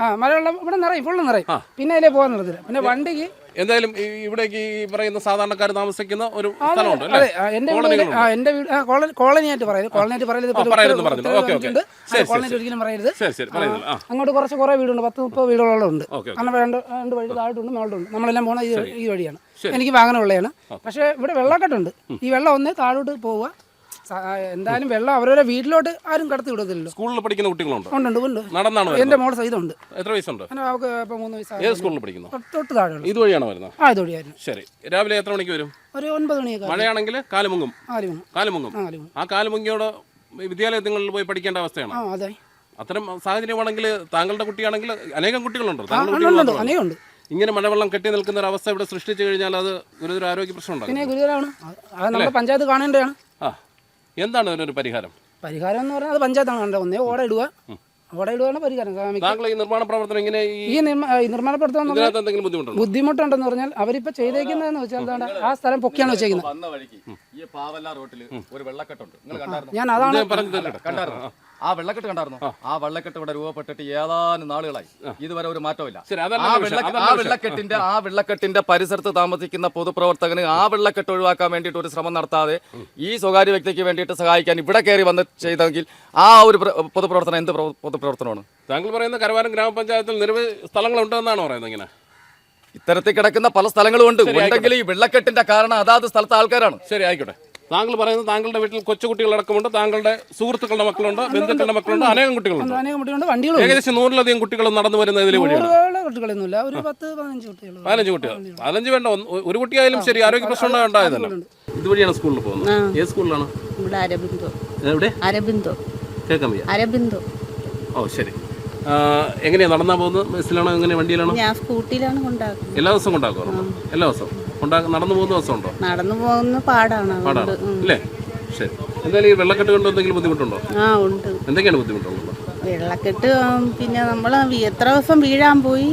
ആ മഴവെള്ളം ഇവിടെ നിറയും ഫുള്ള് നിറയും. പിന്നെ അതിലേ പോകാൻ നിർത്തില്ല. പിന്നെ വണ്ടിക്ക് എന്തായാലും ഈ ഇവിടേക്ക് ഈ പറയുന്ന സാധാരണക്കാർ താമസിക്കുന്ന ഒരു സ്ഥലമുണ്ട് അതെ ആ, എന്റെ എന്റെ വീട് കോളനിയായിട്ട് കോളനിയായിട്ട് കോളനിയായിട്ട് ഒരിക്കലും പറയരുത്. അങ്ങോട്ട് കുറച്ച് കുറേ വീടുണ്ട്. പത്ത് മുപ്പത് ഓക്കേ, കാരണം രണ്ട് രണ്ട് വഴി താഴോട്ടുണ്ട് മുകളിലുണ്ട് നമ്മളെല്ലാം പോണ ഈ വഴിയാണ്. എനിക്ക് വാഹനമുള്ളതാണ് പക്ഷെ ഇവിടെ വെള്ളക്കെട്ടുണ്ട്. ഈ വെള്ളം ഒന്ന് താഴോട്ട് പോവുക. എന്തായാലും വെള്ളം അവരവരെ വീട്ടിലോട്ട് ആരും കടത്തി വിടത്തില്ലല്ലോ. സ്കൂളിൽ പഠിക്കുന്ന കുട്ടികളുണ്ട്? ഉണ്ട് ഉണ്ട് ഉണ്ട്. നടന്നാണ് എന്റെ മോൾ മോൾ സഹിതമുണ്ട്. എത്ര വയസ്സുണ്ട്? അവൾക്ക് ഇപ്പൊ മൂന്ന് ഏത് വയസ്സായ സ്കൂളിൽ പഠിക്കുന്നു? തൊട്ട് താഴെ ഇതുവഴിയാണോ വരുന്നത്? ആ ഇതുവഴിയായിരുന്നു. ശരി. രാവിലെ എത്ര മണിക്ക് വരും? ഒരു ഒൻപത് മണിയൊക്കെ മഴയാണെങ്കിൽ കാലുമുങ്ങും. കാലുമുങ്ങും. ആ കാലുമുങ്ങിയോട് വിദ്യാലയങ്ങളിൽ പോയി പഠിക്കേണ്ട അവസ്ഥയാണ്. അതെ. അത്തരം സാഹചര്യമാണെങ്കിൽ താങ്കളുടെ കുട്ടിയാണെങ്കിൽ അനേകം കുട്ടികളുണ്ടോ? താങ്കളുടെ ഇങ്ങനെ മഴവെള്ളം കെട്ടി നിൽക്കുന്ന ഒരു അവസ്ഥ ഇവിടെ സൃഷ്ടിച്ചു കഴിഞ്ഞാൽ അത് ഗുരുതര ആരോഗ്യ പ്രശ്നം ഉണ്ടാകും. പിന്നെ ഗുരുതരമാണ്. അത് നമ്മുടെ പഞ്ചായത്ത് കാണേണ്ടതാണ്. ആ. എന്താണ് അതിനൊരു പരിഹാരം? പരിഹാരം എന്ന് പറഞ്ഞാൽ അത് പഞ്ചായത്താണ് കണ്ടത് ഒന്നേ ഓട ഇടുക. ഓട ഇടുകയാണ് പരിഹാരം. താങ്കൾ ഈ നിർമ്മാണ പ്രവർത്തനം ഇങ്ങനെ ഈ ഈ നിർമ്മ- ഈ നിർമ്മാണ പ്രവർത്തനം ബുദ്ധിമുട്ടുണ്ടെന്ന് പറഞ്ഞാൽ അവരിപ്പോ ചെയ്തേക്കുന്നതെന്ന് വെച്ചാൽ എന്താണ്? ആ സ്ഥലം പൊക്കിയാണ് വെച്ചേക്കുന്നത്. വന്ന വഴിക്ക് ഈ പാവല്ല റോട്ടിൽ ഒരു വെള്ളക്കെട്ടുണ്ട്. നിങ്ങൾ കണ്ടായിരുന്നു? ഞാൻ അതാണ് ആ വെള്ളക്കെട്ട് കണ്ടായിരുന്നു? ആ. വെള്ളക്കെട്ട് ഇവിടെ രൂപപ്പെട്ടിട്ട് ഏതാനും നാളുകളായി. ഇതുവരെ ഒരു മാറ്റമില്ല ആ. വെള്ളക്കെട്ടിന്റെ ആ വെള്ളക്കെട്ടിന്റെ പരിസരത്ത് താമസിക്കുന്ന പൊതുപ്രവർത്തകന് ആ വെള്ളക്കെട്ട് ഒഴിവാക്കാൻ വേണ്ടിയിട്ട് ഒരു ശ്രമം നടത്താതെ ഈ സ്വകാര്യ വ്യക്തിക്ക് വേണ്ടിയിട്ട് സഹായിക്കാൻ ഇവിടെ കയറി വന്ന് ചെയ്തെങ്കിൽ ആ ഒരു പൊതുപ്രവർത്തനം എന്ത് പ്ര- പൊതുപ്രവർത്തനമാണ്? താങ്കൾ പറയുന്ന കരവാരം ഗ്രാമപഞ്ചായത്തിൽ നിരവധി സ്ഥലങ്ങളുണ്ടെന്നാണ് പറയുന്നത് ഇങ്ങനെ? ഇത്തരത്തിൽ കിടക്കുന്ന പല സ്ഥലങ്ങളും ഉണ്ട് ഉണ്ടെങ്കിൽ ഈ വെള്ളക്കെട്ടിന്റെ കാരണം അതാത് സ്ഥലത്തെ ആൾക്കാരാണ്. ശരി ആയിക്കോട്ടെ. താങ്കൾ പറയുന്നത് താങ്കളുടെ വീട്ടിൽ കൊച്ചുകുട്ടികളടക്കമുണ്ട് താങ്കളുടെ സുഹൃത്തുക്കളുടെ മക്കളുണ്ട് ബന്ധുക്കളുടെ മക്കളുണ്ട് അനേകം കുട്ടികളുണ്ട്. അനേകം കുട്ടികളുണ്ട് വണ്ടികളും ഏകദേശം നൂറിലധികം കുട്ടികൾ നടന്നു വരുന്ന ഇതിൽ വഴിയാണ്. കുട്ടികളൊന്നുമില്ല ഒരു പത്ത് പതിനഞ്ച് കുട്ടികൾ പതിനഞ്ച് കുട്ടികൾ. പതിനഞ്ച് വേണ്ട ഒരു കുട്ടിയായാലും ശരി ആരോഗ്യ പ്രശ്നം ഉണ്ടായതല്ലോ ഇതുവഴിയാണ് സ്കൂളിൽ പോകുന്നത്. ഏത് സ്കൂളിലാണ്? ഇവിടെ അരബിന്ദോ. എവിടെ? അരബിന്ദു. കേൾക്കാൻ വയ്യ. അരബിന്ദു. ഓ ശരി. എങ്ങനെയാ നടന്നാ പോകുന്നത്? ബസ്സിലാണോ എങ്ങനെ വണ്ടിയിലാണോ? ഞാൻ സ്കൂട്ടിയിലാണ് കൊണ്ടാക്കുന്നത്. എല്ലാ ദിവസവും കൊണ്ടാക്കുമോ എല്ലാ ദിവസവും? നടന്നു പോകുന്ന ദിവസം ഉണ്ടോ നടന്നു പോകുന്ന പാടാണ് പാടാണ്. അല്ലേ ശരി. എന്തായാലും ഈ വെള്ളക്കെട്ട് കൊണ്ട് എന്തെങ്കിലും ബുദ്ധിമുട്ടുണ്ടോ? ആ ഉണ്ട്. എന്തൊക്കെയാണ് ബുദ്ധിമുട്ടുള്ളത്? വെള്ളക്കെട്ട് പിന്നെ നമ്മൾ എത്ര ദിവസം വീഴാൻ പോയി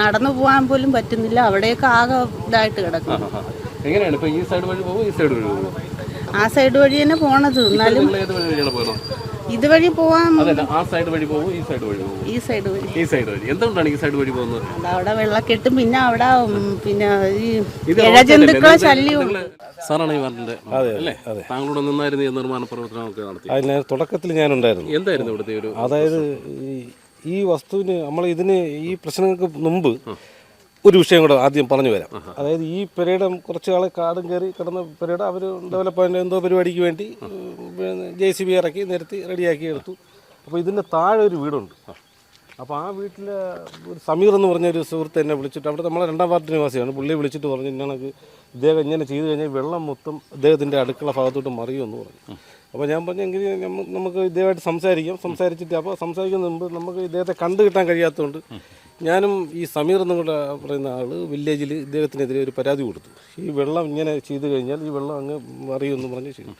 നടന്നു പോകാൻ പോലും പറ്റുന്നില്ല. അവിടെയൊക്കെ ആകെ ഇതായിട്ട് കിടക്കും. എങ്ങനെയാണ്? ഇപ്പൊ ഈ സൈഡ് വഴി പോകും ഈ സൈഡ് വഴി പോകും ആ സൈഡ് വഴി തന്നെ പോണത്. എന്നാലും ഇതുവഴി പോവാൻ അതല്ല ആ സൈഡ് വഴി പോകും ഈ സൈഡ് വഴി പോകും ഈ സൈഡ് വഴി. ഈ സൈഡ് വഴി. എന്തുകൊണ്ടാണ് ഈ സൈഡ് വഴി പോകുന്നത്? അവിടെ വെള്ളക്കെട്ടും പിന്നെ അവിടെ പിന്നെ ഈ ഇഴജന്തുക്കളെ ശല്യവും. സാറാണ് ഈ വാർഡിന്റെ അല്ലേ? താങ്കളോട് നിന്നായിരുന്നു ഈ നിർമ്മാണ പ്രവർത്തനമൊക്കെ നടത്തി. അതിന് തുടക്കത്തിൽ ഞാനുണ്ടായിരുന്നു. എന്തായിരുന്നു ഇവിടുത്തെ ഒരു അതായത് ഈ ഈ വസ്തുവിന് നമ്മൾ ഇതിന് ഈ പ്രശ്നങ്ങൾക്ക് മുമ്പ് ഒരു വിഷയം കൂടെ ആദ്യം പറഞ്ഞു വരാം. അതായത് ഈ പെരയുടെ കുറച്ച് ആളെ കാടും കയറി കിടന്ന പെരയുടെ അവർ ഡെവലപ്മെന്റ് എന്തോ പരിപാടിക്ക് വേണ്ടി ജെ സി ബി ഇറക്കി നിരത്തി റെഡിയാക്കി എടുത്തു. അപ്പോൾ ഇതിന്റെ താഴെ ഒരു വീടുണ്ട്. അപ്പോൾ ആ വീട്ടിലെ ഒരു സമീർ എന്ന് പറഞ്ഞ ഒരു സുഹൃത്ത് എന്നെ വിളിച്ചിട്ട് അവിടെ നമ്മളെ രണ്ടാം വാർഡ് നിവാസിയാണ്. പുള്ളി വിളിച്ചിട്ട് പറഞ്ഞു ഇന്നണക്ക് ഇദ്ദേഹം ഇങ്ങനെ ചെയ്തു കഴിഞ്ഞാൽ വെള്ളം മൊത്തം ഇദ്ദേഹത്തിന്റെ അടുക്കള ഭാഗത്തോട്ട് മറിയുമെന്ന് പറഞ്ഞു. അപ്പോൾ ഞാൻ പറഞ്ഞു എങ്കിൽ നമുക്ക് ഇദ്ദേഹമായിട്ട് സംസാരിക്കാം. സംസാരിച്ചിട്ട് അപ്പോൾ സംസാരിക്കുന്നതിന് മുമ്പ് നമുക്ക് ഇദ്ദേഹത്തെ കണ്ടു കിട്ടാൻ കഴിയാത്തതുകൊണ്ട് ഞാനും ഈ സമീർ എന്നും കൂടെ പറയുന്ന ആൾ വില്ലേജിൽ ഇദ്ദേഹത്തിനെതിരെ ഒരു പരാതി കൊടുത്തു. ഈ വെള്ളം ഇങ്ങനെ ചെയ്തു കഴിഞ്ഞാൽ ഈ വെള്ളം അങ്ങ് മറിയുമെന്ന് പറഞ്ഞ് ചെയ്തു.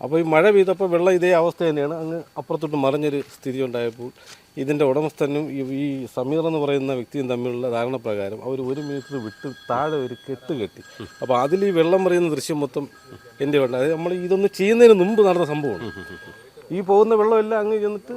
അപ്പോൾ ഈ മഴ പെയ്തപ്പോൾ വെള്ളം ഇതേ അവസ്ഥ തന്നെയാണ്. അങ്ങ് അപ്പുറത്തോട്ട് മറിഞ്ഞൊരു സ്ഥിതി ഉണ്ടായപ്പോൾ ഇതിന്റെ ഉടമസ്ഥനും ഈ സമീർ എന്ന് പറയുന്ന വ്യക്തിയും തമ്മിലുള്ള ധാരണ പ്രകാരം അവർ ഒരു മീറ്റർ വിട്ട് താഴെ ഒരു കെട്ട് കെട്ടി. അപ്പോൾ അതിൽ ഈ വെള്ളം മറിയുന്ന ദൃശ്യം മൊത്തം എന്റെ ഉണ്ട് അതായത് നമ്മൾ ഇതൊന്ന് ചെയ്യുന്നതിന് മുമ്പ് നടന്ന സംഭവമാണ്. ഈ പോകുന്ന വെള്ളമെല്ലാം അങ്ങ് ചെന്നിട്ട്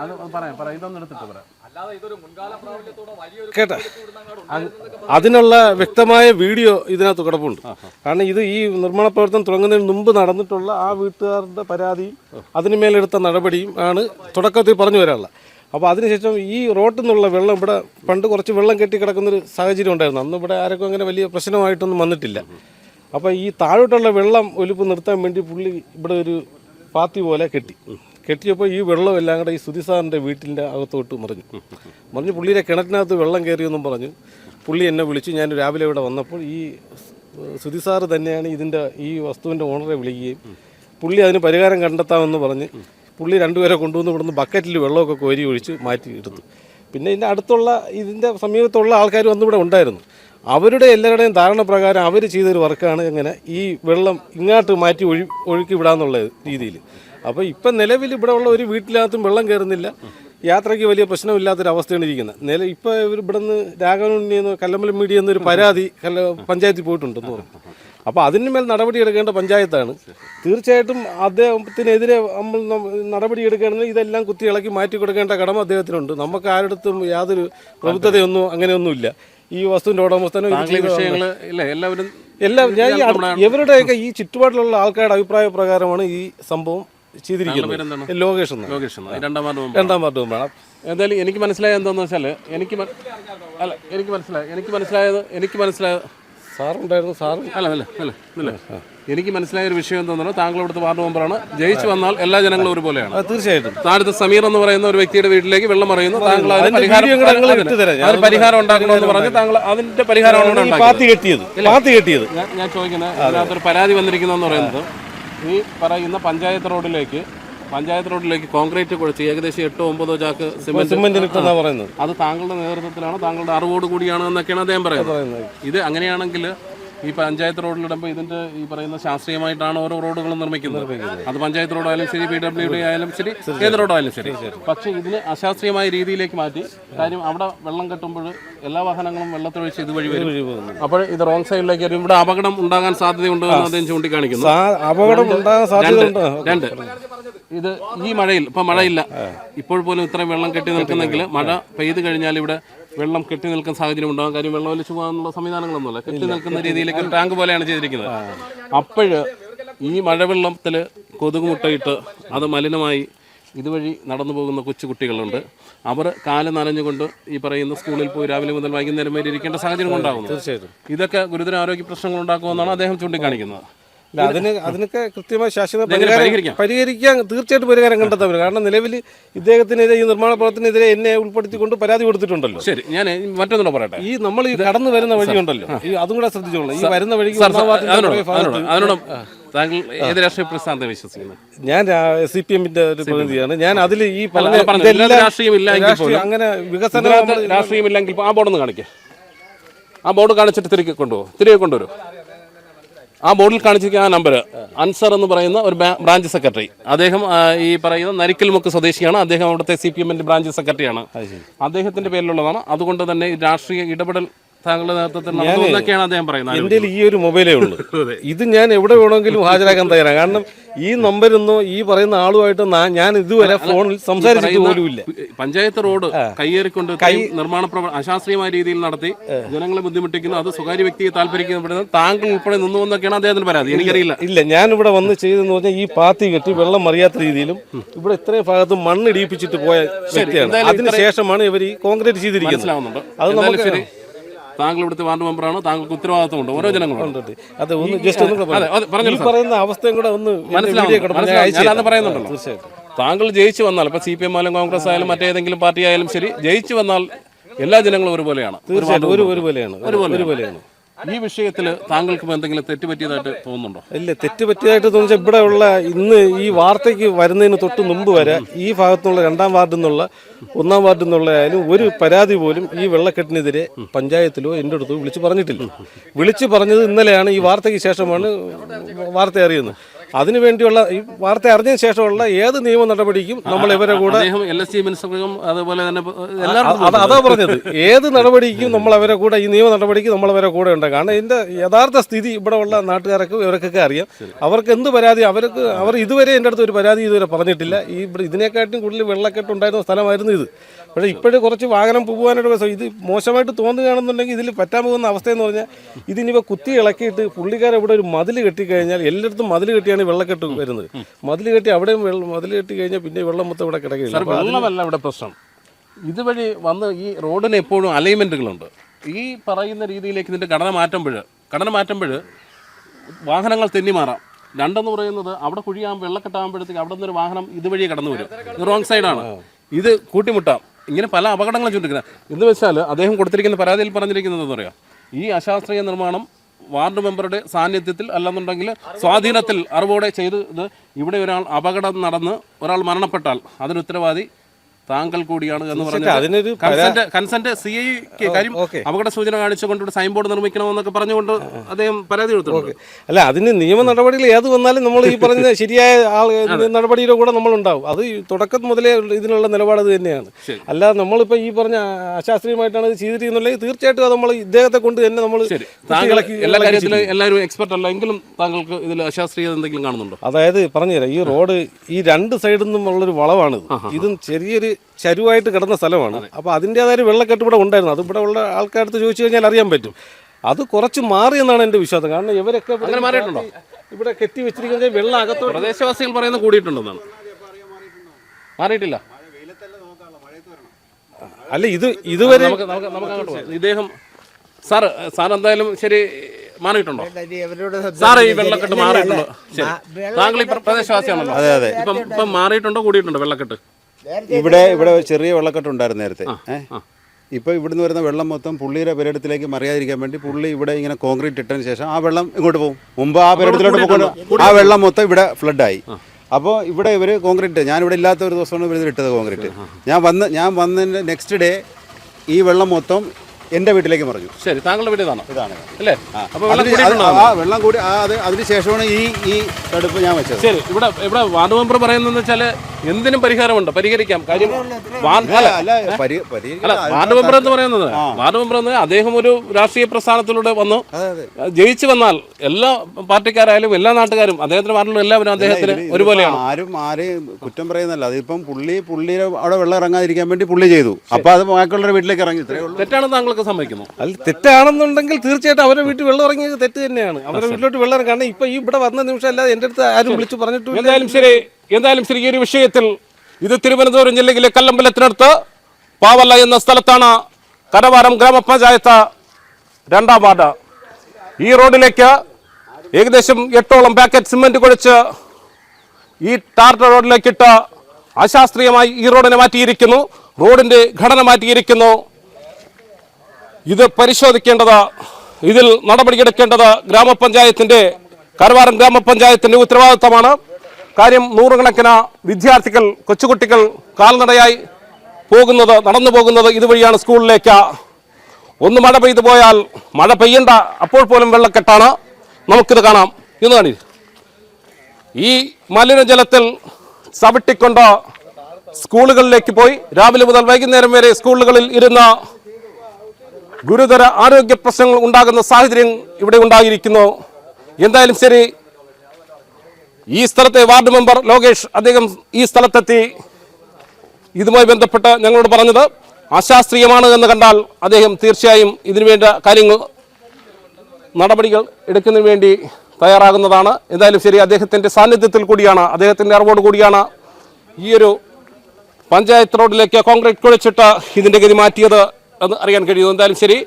അത് പറയാം പറയാം. ഇതൊന്നും എടുത്തിട്ട് പറയാം. അല്ലാതെ ഇതൊരു മുൻകാല പ്രാബല്യത്തോടെ വലിയൊരു കേട്ട. അതിനുള്ള വ്യക്തമായ വീഡിയോ ഇതിനകത്ത് കിടപ്പുണ്ട്. കാരണം ഇത് ഈ നിർമ്മാണ പ്രവർത്തനം തുടങ്ങുന്നതിന് മുമ്പ് നടന്നിട്ടുള്ള ആ വീട്ടുകാരുടെ പരാതിയും അതിന് മേലെടുത്ത നടപടിയും ആണ് തുടക്കത്തിൽ പറഞ്ഞു വരാനുള്ളത്. അപ്പോൾ അതിനുശേഷം ഈ റോട്ടിൽ നിന്നുള്ള വെള്ളം ഇവിടെ പണ്ട് കുറച്ച് വെള്ളം കെട്ടി കിടക്കുന്നൊരു സാഹചര്യം ഉണ്ടായിരുന്നു. അന്ന് ഇവിടെ ആർക്കും അങ്ങനെ വലിയ പ്രശ്നമായിട്ടൊന്നും വന്നിട്ടില്ല. അപ്പോൾ ഈ താഴോട്ടുള്ള വെള്ളം ഒലിപ്പ് നിർത്താൻ വേണ്ടി പുള്ളി ഇവിടെ ഒരു പാത്തി പോലെ കെട്ടി. കെട്ടിയപ്പോൾ ഈ വെള്ളം എല്ലാം കൂടെ ഈ സുധിസാറിന്റെ വീട്ടിന്റെ അകത്തോട്ട് മറിഞ്ഞു. മറിഞ്ഞ് പുള്ളിയുടെ കിണറ്റിനകത്ത് വെള്ളം കയറിയെന്നും പറഞ്ഞു. പുള്ളി എന്നെ വിളിച്ചു. ഞാൻ രാവിലെ ഇവിടെ വന്നപ്പോൾ ഈ സുധിസാറ് തന്നെയാണ് ഇതിന്റെ ഈ വസ്തുവിന്റെ ഓണറെ വിളിക്കുകയും പുള്ളി അതിന് പരിഹാരം കണ്ടെത്താമെന്ന് പറഞ്ഞ് പുള്ളി രണ്ടുപേരെ കൊണ്ടുവന്ന് ഇവിടുന്ന് ബക്കറ്റിൽ വെള്ളമൊക്കെ കോരി ഒഴിച്ച് മാറ്റി എടുത്തു. പിന്നെ ഇതിന്റെ അടുത്തുള്ള ഇതിന്റെ സമീപത്തുള്ള ആൾക്കാർ വന്നിവിടെ ഉണ്ടായിരുന്നു. അവരുടെ എല്ലാവരുടെയും ധാരണ പ്രകാരം അവർ ചെയ്തൊരു വർക്കാണ് ഇങ്ങനെ ഈ വെള്ളം ഇങ്ങോട്ട് മാറ്റി ഒഴി ഒഴുക്കി വിടാന്നുള്ള രീതിയിൽ അപ്പോൾ ഇപ്പം നിലവിൽ ഇവിടെ ഉള്ള ഒരു വീട്ടിനകത്തും വെള്ളം കയറുന്നില്ല. യാത്രയ്ക്ക് വലിയ പ്രശ്നമില്ലാത്തൊരവസ്ഥയാണ് ഇരിക്കുന്നത് നില ഇപ്പോൾ ഇവർ ഇവിടെ നിന്ന് രാഘവനുണ്ണിയെന്ന് കല്ലമ്പലം മീഡിയ എന്നൊരു പരാതി കല്ല പഞ്ചായത്തിൽ പോയിട്ടുണ്ടെന്ന് പറഞ്ഞു. അപ്പോൾ അതിന് മേൽ നടപടി എടുക്കേണ്ട പഞ്ചായത്താണ്. തീർച്ചയായിട്ടും അദ്ദേഹത്തിനെതിരെ നമ്മൾ നടപടിയെടുക്കുകയാണെങ്കിൽ ഇതെല്ലാം കുത്തി ഇളക്കി മാറ്റി കൊടുക്കേണ്ട കടമ അദ്ദേഹത്തിനുണ്ട്. നമുക്ക് ആരുടെടുത്തും യാതൊരു പ്രബുദ്ധതയൊന്നും അങ്ങനെയൊന്നുമില്ല. ഈ വസ്തുവിന്റെ ഉടമസ്ഥനും എല്ലാവരും എല്ലാം ഞാൻ ഇവരുടെയൊക്കെ ഈ ചുറ്റുപാടിലുള്ള ആൾക്കാരുടെ അഭിപ്രായ പ്രകാരമാണ് ഈ സംഭവം ചെയ്തിരിക്കുന്നത് പേരെന്താണ്? ലോകേഷ്. ലോകേഷ് രണ്ടാം വാർഡ്. രണ്ടാം വാർഡ് മെമ്പറാണ് എന്തായാലും എനിക്ക് മനസ്സിലായ എന്താണെന്ന് വെച്ചാൽ എനിക്ക് അല്ല എനിക്ക് മനസ്സിലായി എനിക്ക് മനസ്സിലായത് എനിക്ക് മനസ്സിലായത് സാറുണ്ടായിരുന്നു സാറ്. അല്ല അല്ല അല്ല അല്ല എനിക്ക് മനസ്സിലായ ഒരു വിഷയം എന്താണെന്ന് താങ്കൾ ഇവിടുത്തെ വാർഡ് മെമ്പറാണ് ജയിച്ചു വന്നാൽ എല്ലാ ജനങ്ങളും ഒരുപോലെയാണ്. തീർച്ചയായിട്ടും. താഴത്തെ സമീർ എന്ന് പറയുന്ന ഒരു വ്യക്തിയുടെ വീട്ടിലേക്ക് വെള്ളം പറയുന്നു താങ്കൾ അതിന് പരിഹാരം ഉണ്ടാക്കണമെന്ന് പറഞ്ഞ് താങ്കൾ അതിന്റെ പരിഹാരമാണ് ഞാൻ ചോദിക്കുന്നത് ഇതിനകത്തൊരു പരാതി വന്നിരിക്കുന്നതെന്ന് പറയുന്നത് ഈ പറയുന്ന പഞ്ചായത്ത് റോഡിലേക്ക് പഞ്ചായത്ത് റോഡിലേക്ക് കോൺക്രീറ്റ് കുഴച്ച് ഏകദേശം എട്ടോ ഒമ്പതോ ചാക്ക് സിമെന്റ് പറയുന്നത്. അത് താങ്കളുടെ നേതൃത്വത്തിലാണ് താങ്കളുടെ അറിവോട് കൂടിയാണ് എന്നൊക്കെയാണ് അദ്ദേഹം പറയുന്നത്. ഇത് അങ്ങനെയാണെങ്കിൽ ഈ പഞ്ചായത്ത് റോഡിലിടുമ്പോൾ ഇതിന്റെ ഈ പറയുന്ന ശാസ്ത്രീയമായിട്ടാണ് ഓരോ റോഡുകളും നിർമ്മിക്കുന്നത്. അത് പഞ്ചായത്ത് റോഡായാലും ശരി പി ഡബ്ല്യു ഡി ആയാലും ശരി ഏത് റോഡായാലും ശരി. പക്ഷേ ഇതിന് അശാസ്ത്രീയമായ രീതിയിലേക്ക് മാറ്റി. കാര്യം അവിടെ വെള്ളം കെട്ടുമ്പോൾ എല്ലാ വാഹനങ്ങളും വെള്ളത്തൊഴിച്ച് ഇതുവഴി വരും. അപ്പോൾ ഇത് റോങ് സൈഡിലേക്ക് വരും. ഇവിടെ അപകടം ഉണ്ടാകാൻ സാധ്യതയുണ്ട് എന്ന് അദ്ദേഹം ചൂണ്ടിക്കാണിക്കുന്നു. അപകടം ഉണ്ടാകാൻ സാധ്യതയുണ്ട്. രണ്ട് ഇത് ഈ മഴയിൽ ഇപ്പൊ മഴയില്ല. ഇപ്പോൾ പോലും ഇത്രയും വെള്ളം കെട്ടി നിൽക്കുന്നെങ്കിൽ മഴ പെയ്തു കഴിഞ്ഞാൽ ഇവിടെ വെള്ളം കെട്ടി നിൽക്കുന്ന സാഹചര്യം ഉണ്ടാകും കാര്യം വെള്ളം ഒലിച്ചു പോകാനുള്ള സംവിധാനങ്ങളൊന്നുമില്ല. കെട്ടി നിൽക്കുന്ന രീതിയിലേക്ക് ടാങ്ക് പോലെയാണ് ചെയ്തിരിക്കുന്നത്. അപ്പോഴ് ഈ മഴവെള്ളത്തിൽ കൊതുക് മുട്ടയിട്ട് അത് മലിനമായി ഇതുവഴി നടന്നു പോകുന്ന കൊച്ചു കുട്ടികളുണ്ട്. അവർ കാൽ നനഞ്ഞുകൊണ്ട് ഈ പറയുന്ന സ്കൂളിൽ പോയി രാവിലെ മുതൽ വൈകുന്നേരം വരെ ഇരിക്കേണ്ട സാഹചര്യം ഉണ്ടാകുന്നു. തീർച്ചയായിട്ടും. ഇതൊക്കെ ഗുരുതര ആരോഗ്യ പ്രശ്നങ്ങൾ ഉണ്ടാക്കുമെന്നാണ് അദ്ദേഹം ചൂണ്ടിക്കാണിക്കുന്നത്. അതിന് അതിനൊക്കെ കൃത്യമായ ശാശ്വത പരിഹാരം പരിഹരിക്കാം? പരിഹരിക്കാൻ തീർച്ചയായിട്ടും പരിഹാരം കണ്ടെത്താൻ പറ്റും. കാരണം നിലവിൽ ഇദ്ദേഹത്തിനെതിരെ ഈ നിർമ്മാണ പ്രവർത്തനത്തിനെതിരെ എന്നെ ഉൾപ്പെടുത്തിക്കൊണ്ട് പരാതി കൊടുത്തിട്ടുണ്ടല്ലോ. ശരി ഞാൻ മറ്റൊന്നുകൂടെ പറയട്ടെ? ഈ നമ്മൾ ഈ കടന്നു വരുന്ന വഴിയുണ്ടല്ലോ. ഈ അതും കൂടെ ശ്രദ്ധിച്ചോളൂ. ഈ വരുന്ന വഴിക്ക് അതിനോട് താങ്കൾ ഏത് രാഷ്ട്രീയ പ്രസ്ഥാനത്തെ വിശ്വസിക്കുന്നത് ഞാൻ സി പി എമ്മിന്റെ ഒരു പ്രതിനിധിയാണ്. ഞാൻ അതിൽ ഈ രാഷ്ട്രീയമില്ല അങ്ങനെ വികസന രാഷ്ട്രീയമില്ലെങ്കിൽ ആ ബോർഡ് ഒന്ന് കാണിക്കുക ആ ബോർഡ് കാണിച്ചിട്ട് തിരികെ കൊണ്ടുപോകും തിരികെ കൊണ്ടുവരും. ആ ബോർഡിൽ കാണിച്ചിരിക്കുന്ന ആ നമ്പർ അൻസർ എന്ന് പറയുന്ന ഒരു ബ്രാഞ്ച് സെക്രട്ടറി അദ്ദേഹം ഈ പറയുന്ന നരിക്കൽമുക്ക് സ്വദേശിയാണ്. അദ്ദേഹം അവിടുത്തെ സി പി എമ്മിന്റെ ബ്രാഞ്ച് സെക്രട്ടറിയാണ് അദ്ദേഹത്തിന്റെ പേരിലുള്ളതാണ്. അതുകൊണ്ട് തന്നെ രാഷ്ട്രീയ ഇടപെടൽ താങ്കളുടെ നേതൃത്വത്തിൽ അദ്ദേഹം പറയുന്നത്. ഇന്ത്യയിൽ ഈ ഒരു മൊബൈലേ ഉള്ളൂ. <laughs> ഇത് ഞാൻ എവിടെ വേണമെങ്കിലും ഹാജരാക്കാൻ തയ്യാറാണ്. കാരണം ഈ നമ്പരൊന്നും ഈ പറയുന്ന ആളുമായിട്ട് ഞാൻ ഇതുവരെ ഫോണിൽ സംസാരിച്ചിട്ട് പോലും ഇല്ല പഞ്ചായത്ത് റോഡ് കയ്യേറിക്കൊണ്ട് നിർമ്മാണ പ്രവർത്തനം അശാസ്ത്രീയമായ രീതിയിൽ നടത്തി ജനങ്ങളെ ബുദ്ധിമുട്ടിക്കുന്നു. അത് സ്വകാര്യ വ്യക്തിയെ താല്പര്യപ്പെടുന്നത് താങ്കൾ ഉൾപ്പെടെ നിന്നു എന്നൊക്കെയാണ് അദ്ദേഹത്തിന് പരാതി. എനിക്കറിയില്ല. ഇല്ല ഞാൻ ഇവിടെ വന്ന് ചെയ്തെന്ന് പറഞ്ഞാൽ ഈ പാത്തി കെട്ടി വെള്ളം അറിയാത്ത രീതിയിലും ഇവിടെ ഇത്രയും ഭാഗത്ത് മണ്ണ് ഇടിയിപ്പിച്ചിട്ട് പോയ വ്യക്തിയാണ്. അതിനുശേഷമാണ് ഇവർ ഈ കോൺക്രീറ്റ് ചെയ്തിരിക്കുന്നത്. അത് നമുക്ക് ശരി. താങ്കൾ ഇവിടുത്തെ വാർഡ് മെമ്പറാണോ താങ്കൾക്ക് ഉത്തരവാദിത്തമുണ്ട് ഓരോ ജനങ്ങളും. അത് ഒന്ന് ജസ്റ്റ് ഒന്ന് പറയുന്ന അവസ്ഥയും കൂടെ ഒന്ന്. പറയുന്നുണ്ടല്ലോ. തീർച്ചയായിട്ടും താങ്കൾ ജയിച്ചു വന്നാൽ ഇപ്പൊ സി പി എം ആയാലും കോൺഗ്രസ് ആയാലും മറ്റേതെങ്കിലും പാർട്ടി ആയാലും ശരി ജയിച്ചു വന്നാൽ എല്ലാ ജനങ്ങളും ഒരുപോലെയാണ് തീർച്ചയായിട്ടും. ഒരുപോലെയാണ് ഒരുപോലെയാണ്. ഈ വിഷയത്തിൽ താങ്കൾക്കും എന്തെങ്കിലും തെറ്റുപറ്റിയതായിട്ട് തോന്നുന്നുണ്ടോ? ഇല്ല തെറ്റുപറ്റിയതായിട്ട് തോന്നിച്ചാൽ ഇവിടെ ഉള്ള ഇന്ന് ഈ വാർത്തയ്ക്ക് വരുന്നതിന് തൊട്ട് മുമ്പ് വരെ ഈ ഭാഗത്തുനിന്നുള്ള രണ്ടാം വാർഡിൽ നിന്നുള്ള ഒന്നാം വാർഡിൽ നിന്നുള്ള ആയാലും ഒരു പരാതി പോലും ഈ വെള്ളക്കെട്ടിനെതിരെ പഞ്ചായത്തിലോ എന്റെ അടുത്തോ വിളിച്ചു പറഞ്ഞിട്ടില്ല. വിളിച്ചു പറഞ്ഞത് ഇന്നലെയാണ് ഈ വാർത്തയ്ക്ക് ശേഷമാണ് വാർത്ത അറിയുന്നത്. അതിനു വേണ്ടിയുള്ള ഈ വാർത്ത അറിഞ്ഞതിന് ശേഷമുള്ള ഏത് നിയമ നടപടിക്കും നമ്മൾ ഇവരെ കൂടെ അതുപോലെ തന്നെ അതാ പറഞ്ഞത്. ഏത് നടപടിക്കും നമ്മൾ അവരെ കൂടെ ഈ നിയമ നടപടിക്ക് നമ്മൾ അവരെ കൂടെ ഉണ്ട്. കാരണം ഇതിന്റെ യഥാർത്ഥ സ്ഥിതി ഇവിടെ ഉള്ള നാട്ടുകാർക്ക് ഇവർക്കൊക്കെ അറിയാം. അവർക്ക് എന്ത് പരാതി? അവർക്ക് അവർ ഇതുവരെ എന്റെ അടുത്ത് ഒരു പരാതി ഇതുവരെ പറഞ്ഞിട്ടില്ല. ഈ ഇതിനെക്കാട്ടും കൂടുതൽ വെള്ളക്കെട്ട് ഉണ്ടായിരുന്ന സ്ഥലമായിരുന്നു ഇത്. പക്ഷേ ഇപ്പോഴും കുറച്ച് വാഹനം പോകാനായിട്ട് ഇത് മോശമായിട്ട് തോന്നുകയാണെന്നുണ്ടെങ്കിൽ ഇതിൽ പറ്റാൻ പോകുന്ന അവസ്ഥയെന്ന് പറഞ്ഞാൽ ഇതിനിപ്പോൾ കുത്തി ഇളക്കിയിട്ട് പുള്ളിക്കാരെ ഇവിടെ ഒരു മതിൽ കെട്ടിക്കഴിഞ്ഞാൽ എല്ലായിടത്തും മതിൽ കെട്ടിയാണ് ഈ വെള്ളക്കെട്ട് വരുന്നത്. മതിൽ കെട്ടി അവിടെ മതിൽ കെട്ടി കഴിഞ്ഞാൽ പിന്നെ വെള്ളം മൊത്തം ഇവിടെ കിടക്കില്ല. വെള്ളമല്ല ഇവിടെ പ്രശ്നം. ഇതുവഴി വന്ന് ഈ റോഡിന് എപ്പോഴും അലൈൻമെന്റുകളുണ്ട്. ഈ പറയുന്ന രീതിയിലേക്ക് ഇതിന്റെ ഘടന മാറ്റുമ്പോൾ ഘടന മാറ്റുമ്പോൾ വാഹനങ്ങൾ തെന്നി മാറാം. രണ്ടെന്ന് പറയുന്നത് അവിടെ കുഴിയാകുമ്പോൾ വെള്ളക്കെട്ടാകുമ്പോഴത്തേക്ക് അവിടെ നിന്നൊരു വാഹനം ഇതുവഴി കടന്നു വരും. റോങ് സൈഡാണ് ഇത് കൂട്ടിമുട്ടാം. ഇങ്ങനെ പല അപകടങ്ങളും ചൂണ്ടിക്കുന്നത് എന്ന് വെച്ചാൽ അദ്ദേഹം കൊടുത്തിരിക്കുന്ന പരാതിയിൽ പറഞ്ഞിരിക്കുന്നത് എന്താ പറയുക ഈ അശാസ്ത്രീയ നിർമ്മാണം വാർഡ് മെമ്പറുടെ സാന്നിധ്യത്തിൽ അല്ലെന്നുണ്ടെങ്കിൽ സ്വാധീനത്തിൽ അറിവോടെ ചെയ്ത് ഇവിടെ ഒരാൾ അപകടം നടന്ന് ഒരാൾ മരണപ്പെട്ടാൽ അതിന് ഉത്തരവാദി താങ്കൾ കൂടിയാണ് എന്ന് പറഞ്ഞത് അതിനൊരു കൺസെന്റ് കൺസെന്റ് സി ഐ കാര്യം. അപകട സൂചന കാണിച്ചുകൊണ്ട് സൈൻ ബോർഡ് നിർമ്മിക്കണമെന്നൊക്കെ പറഞ്ഞുകൊണ്ട് അദ്ദേഹം പരാതി കൊടുത്തിട്ടുണ്ട്. അല്ല അതിന് നിയമ നടപടികൾ ഏത് വന്നാലും നമ്മൾ ഈ പറഞ്ഞ <laughs> ശരിയായ ആൾ നടപടിയുടെ കൂടെ നമ്മളുണ്ടാവും അത് തുടക്കം മുതലേ ഇതിനുള്ള നിലപാട് തന്നെയാണ്. അല്ലാതെ നമ്മളിപ്പോൾ ഈ പറഞ്ഞ അശാസ്ത്രീയമായിട്ടാണ് ഇത് ചെയ്തിരിക്കുന്നുണ്ടെങ്കിൽ തീർച്ചയായിട്ടും അത് നമ്മൾ ഇദ്ദേഹത്തെ കൊണ്ട് തന്നെ നമ്മൾ താങ്കൾ എല്ലാ കാര്യത്തിലും എല്ലാവരും എക്സ്പെർട്ട് അല്ല. എങ്കിലും താങ്കൾക്ക് ഇതിൽ അശാസ്ത്രീയത എന്തെങ്കിലും കാണുന്നുണ്ടോ? അതായത് പറഞ്ഞുതരാം ഈ റോഡ് ഈ രണ്ട് സൈഡിൽ നിന്നും ഉള്ളൊരു വളവാണിത്. ഇതും ചെറിയൊരു ചരുവായിട്ട് കിടന്ന സ്ഥലമാണ്. അപ്പോൾ അതിന്റെതായ വെള്ളക്കെട്ട് ഇവിടെ ഉണ്ടായിരുന്നു. അത് ഇവിടെ ഉള്ള ആൾക്കാരടുത്ത് ചോദിച്ചു കഴിഞ്ഞാൽ അറിയാൻ പറ്റും. അത് കുറച്ച് മാറിയെന്നാണ് എന്റെ വിശ്വാസം. കാരണം ഇവരൊക്കെ അങ്ങനെ മാറിയിട്ടുണ്ടോ? ഇവിടെ കെട്ടി വെച്ചിരിക്കുന്നത് വെള്ളം അകത്ത് പ്രദേശവാസികൾ പറയുന്നത് കൂടിയിട്ടുണ്ടെന്നാണ് മാറിയിട്ടില്ല. അല്ല ഇത് ഇതുവരെ നമുക്ക് നമുക്ക് അങ്ങോട്ട് ഇദ്ദേഹം സാർ സാർ എന്തായാലും ശരി മാറിയിട്ടുണ്ടോ? സാർ ഈ വെള്ളക്കെട്ട് മാറിയിട്ടുണ്ടോ? ശരി. താങ്കൾ ഈ പ്രദേശവാസിയാണല്ലോ. അതെ, അതെ. ഇപ്പം ഇപ്പം മാറിയിട്ടുണ്ടോ കൂടിയിട്ടുണ്ടോ വെള്ളക്കെട്ട്? ഇവിടെ ഇവിടെ ചെറിയ വെള്ളക്കെട്ട് ഉണ്ടായിരുന്നു നേരത്തെ. ഏഹ് ഇപ്പോൾ ഇവിടുന്ന് വരുന്ന വെള്ളം മൊത്തം പുള്ളിയുടെ പെരടത്തിലേക്ക് മറിയാതിരിക്കാൻ വേണ്ടി പുള്ളി ഇവിടെ ഇങ്ങനെ കോൺക്രീറ്റ് ഇട്ടതിന് ശേഷം ആ വെള്ളം ഇങ്ങോട്ട് പോകും? മുമ്പ് ആ പെരടത്തിലോട്ട് പോകുമ്പോൾ ആ വെള്ളം മൊത്തം ഇവിടെ ഫ്ലഡായി അപ്പോൾ ഇവിടെ ഇവർ കോൺക്രീറ്റ് ഞാൻ ഇവിടെ ഇല്ലാത്ത ഒരു ദിവസമാണ് ഇവർ ഇട്ടത് കോൺക്രീറ്റ് ഞാൻ വന്ന് ഞാൻ വന്നതിന്റെ നെക്സ്റ്റ് ഡേ ഈ വെള്ളം മൊത്തം എന്റെ വീട്ടിലേക്ക് പറഞ്ഞു ശരി താങ്കളുടെ വീട് ഇതാണ് ഇതാണ്. അല്ലേ? അപ്പോൾ വെള്ളം അതിന് കൂടിയിട്ടുണ്ടോ ആ വെള്ളം കൂടി ആ അത് അതിന് ശേഷമാണ് ഈ ഈ തടുപ്പ് ഞാൻ വെച്ചത്. ശരി ഇവിടെ ഇവിടെ വാർഡ് മെമ്പർ പറയുന്നതെന്ന് വെച്ചാൽ എന്തിനും പരിഹാരമുണ്ട്. പരിഹരിക്കാം. കാര്യം വാർഡ് അല്ല അല്ല പരി പരി അല്ല വാർഡ് മെമ്പർ എന്ന് പറയുന്നത് വാർഡ് മെമ്പർ എന്ന് അദ്ദേഹം ഒരു രാഷ്ട്രീയ പ്രസ്ഥാനത്തിലൂടെ വന്നു. ജയിച്ചു വന്നാൽ എല്ലാ പാർട്ടിക്കാരായാലും എല്ലാ നാട്ടുകാരും അദ്ദേഹത്തിന്റെ വാർഡിലുള്ള എല്ലാവരും അദ്ദേഹത്തിന് ഇതിൽ ഇതിപ്പോ ഒരുപോലെയാണ് ആരും ആരെയും കുറ്റം പറയുന്നല്ല. അതിപ്പം പുള്ളി പുള്ളിയുടെ അവിടെ വെള്ളം ഇറങ്ങാതിരിക്കാൻ വേണ്ടി പുള്ളി ചെയ്തു. അപ്പൊ അത് ബാക്കിയുള്ളവരുടെ വീട്ടിലേക്ക് ഇറങ്ങി. ഇത്രയേ ഉള്ളൂ. തെറ്റാണെന്ന് താങ്കൾക്ക് സമ്മതിക്കുന്നു. അല്ല തെറ്റാണെന്നുണ്ടെങ്കിൽ തീർച്ചയായിട്ടും അവരെ വീട്ടിൽ വെള്ളം ഇറങ്ങിയത് തെറ്റ് തന്നെയാണ്. അവരെ വീട്ടിലോട്ട് വെള്ളം ഇറങ്ങി കാരണം ഇപ്പൊ ഈ ഇവിടെ വന്ന നിമിഷം അല്ലാതെ എന്റെ അടുത്ത് ആരും വിളിച്ചു പറഞ്ഞിട്ടില്ല എന്തായാലും ശരി എന്തായാലും ശരി ഈ ഒരു വിഷയത്തിൽ ഇത് തിരുവനന്തപുരം ജില്ലയിലെ കല്ലമ്പലത്തിനടുത്ത് പാവല്ല എന്ന സ്ഥലത്താണ് കരവാരം ഗ്രാമപഞ്ചായത്ത് രണ്ടാം വാർഡ്. ഈ റോഡിലേക്ക് ഏകദേശം എട്ടോളം പാക്കറ്റ് സിമെന്റ് കുഴച്ച് ഈ ടാർട്ട റോഡിലേക്കിട്ട് അശാസ്ത്രീയമായി ഈ റോഡിനെ മാറ്റിയിരിക്കുന്നു. റോഡിന്റെ ഘടന മാറ്റിയിരിക്കുന്നു. ഇത് പരിശോധിക്കേണ്ടത് ഇതിൽ നടപടിയെടുക്കേണ്ടത് ഗ്രാമപഞ്ചായത്തിന്റെ കരുവാരം ഗ്രാമപഞ്ചായത്തിന്റെ ഉത്തരവാദിത്തമാണ്. കാര്യം നൂറുകണക്കിന് വിദ്യാർത്ഥികൾ കൊച്ചുകുട്ടികൾ കാൽനടയായി പോകുന്നത് നടന്നു പോകുന്നത് ഇതുവഴിയാണ് സ്കൂളിലേക്ക്. ഒന്ന് മഴ പെയ്തു പോയാൽ മഴ പെയ്യണ്ട അപ്പോൾ പോലും വെള്ളക്കെട്ടാണ്. നമുക്കിത് കാണാം. ഇന്ന് കാണി. ഈ മലിനജലത്തിൽ ചവിട്ടിക്കൊണ്ട് സ്കൂളുകളിലേക്ക് പോയി. രാവിലെ മുതൽ വൈകുന്നേരം വരെ സ്കൂളുകളിൽ ഇരുന്ന ഗുരുതര ആരോഗ്യ പ്രശ്നങ്ങൾ ഉണ്ടാകുന്ന സാഹചര്യം ഇവിടെ ഉണ്ടായിരിക്കുന്നു. എന്തായാലും ശരി ഈ സ്ഥലത്തെ വാർഡ് മെമ്പർ ലോകേഷ് അദ്ദേഹം ഈ സ്ഥലത്തെത്തി. ഇതുമായി ബന്ധപ്പെട്ട് ഞങ്ങളോട് പറഞ്ഞത് അശാസ്ത്രീയമാണ് എന്ന് കണ്ടാൽ അദ്ദേഹം തീർച്ചയായും ഇതിനു വേണ്ട കാര്യങ്ങൾ നടപടികൾ എടുക്കുന്നതിന് വേണ്ടി തയ്യാറാകുന്നതാണ്. എന്തായാലും ശരി അദ്ദേഹത്തിന്റെ സാന്നിധ്യത്തിൽ കൂടിയാണ് അദ്ദേഹത്തിന്റെ അറിവോട് കൂടിയാണ് ഈ ഒരു പഞ്ചായത്ത് റോഡിലേക്ക് കോൺക്രീറ്റ് കുഴിച്ചിട്ട് ഇതിന്റെ ഗതി മാറ്റിയത്. എന്ന് അറിയാൻ കഴിയുന്നു. എന്തായാലും ശരി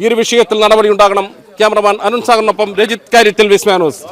ഈ ഒരു വിഷയത്തിൽ നടപടി ഉണ്ടാകണം. ക്യാമറമാൻ അരുൺ സാഗറിനൊപ്പം രജിത് കാര്യത്തിൽ വിസ്മാനോസ്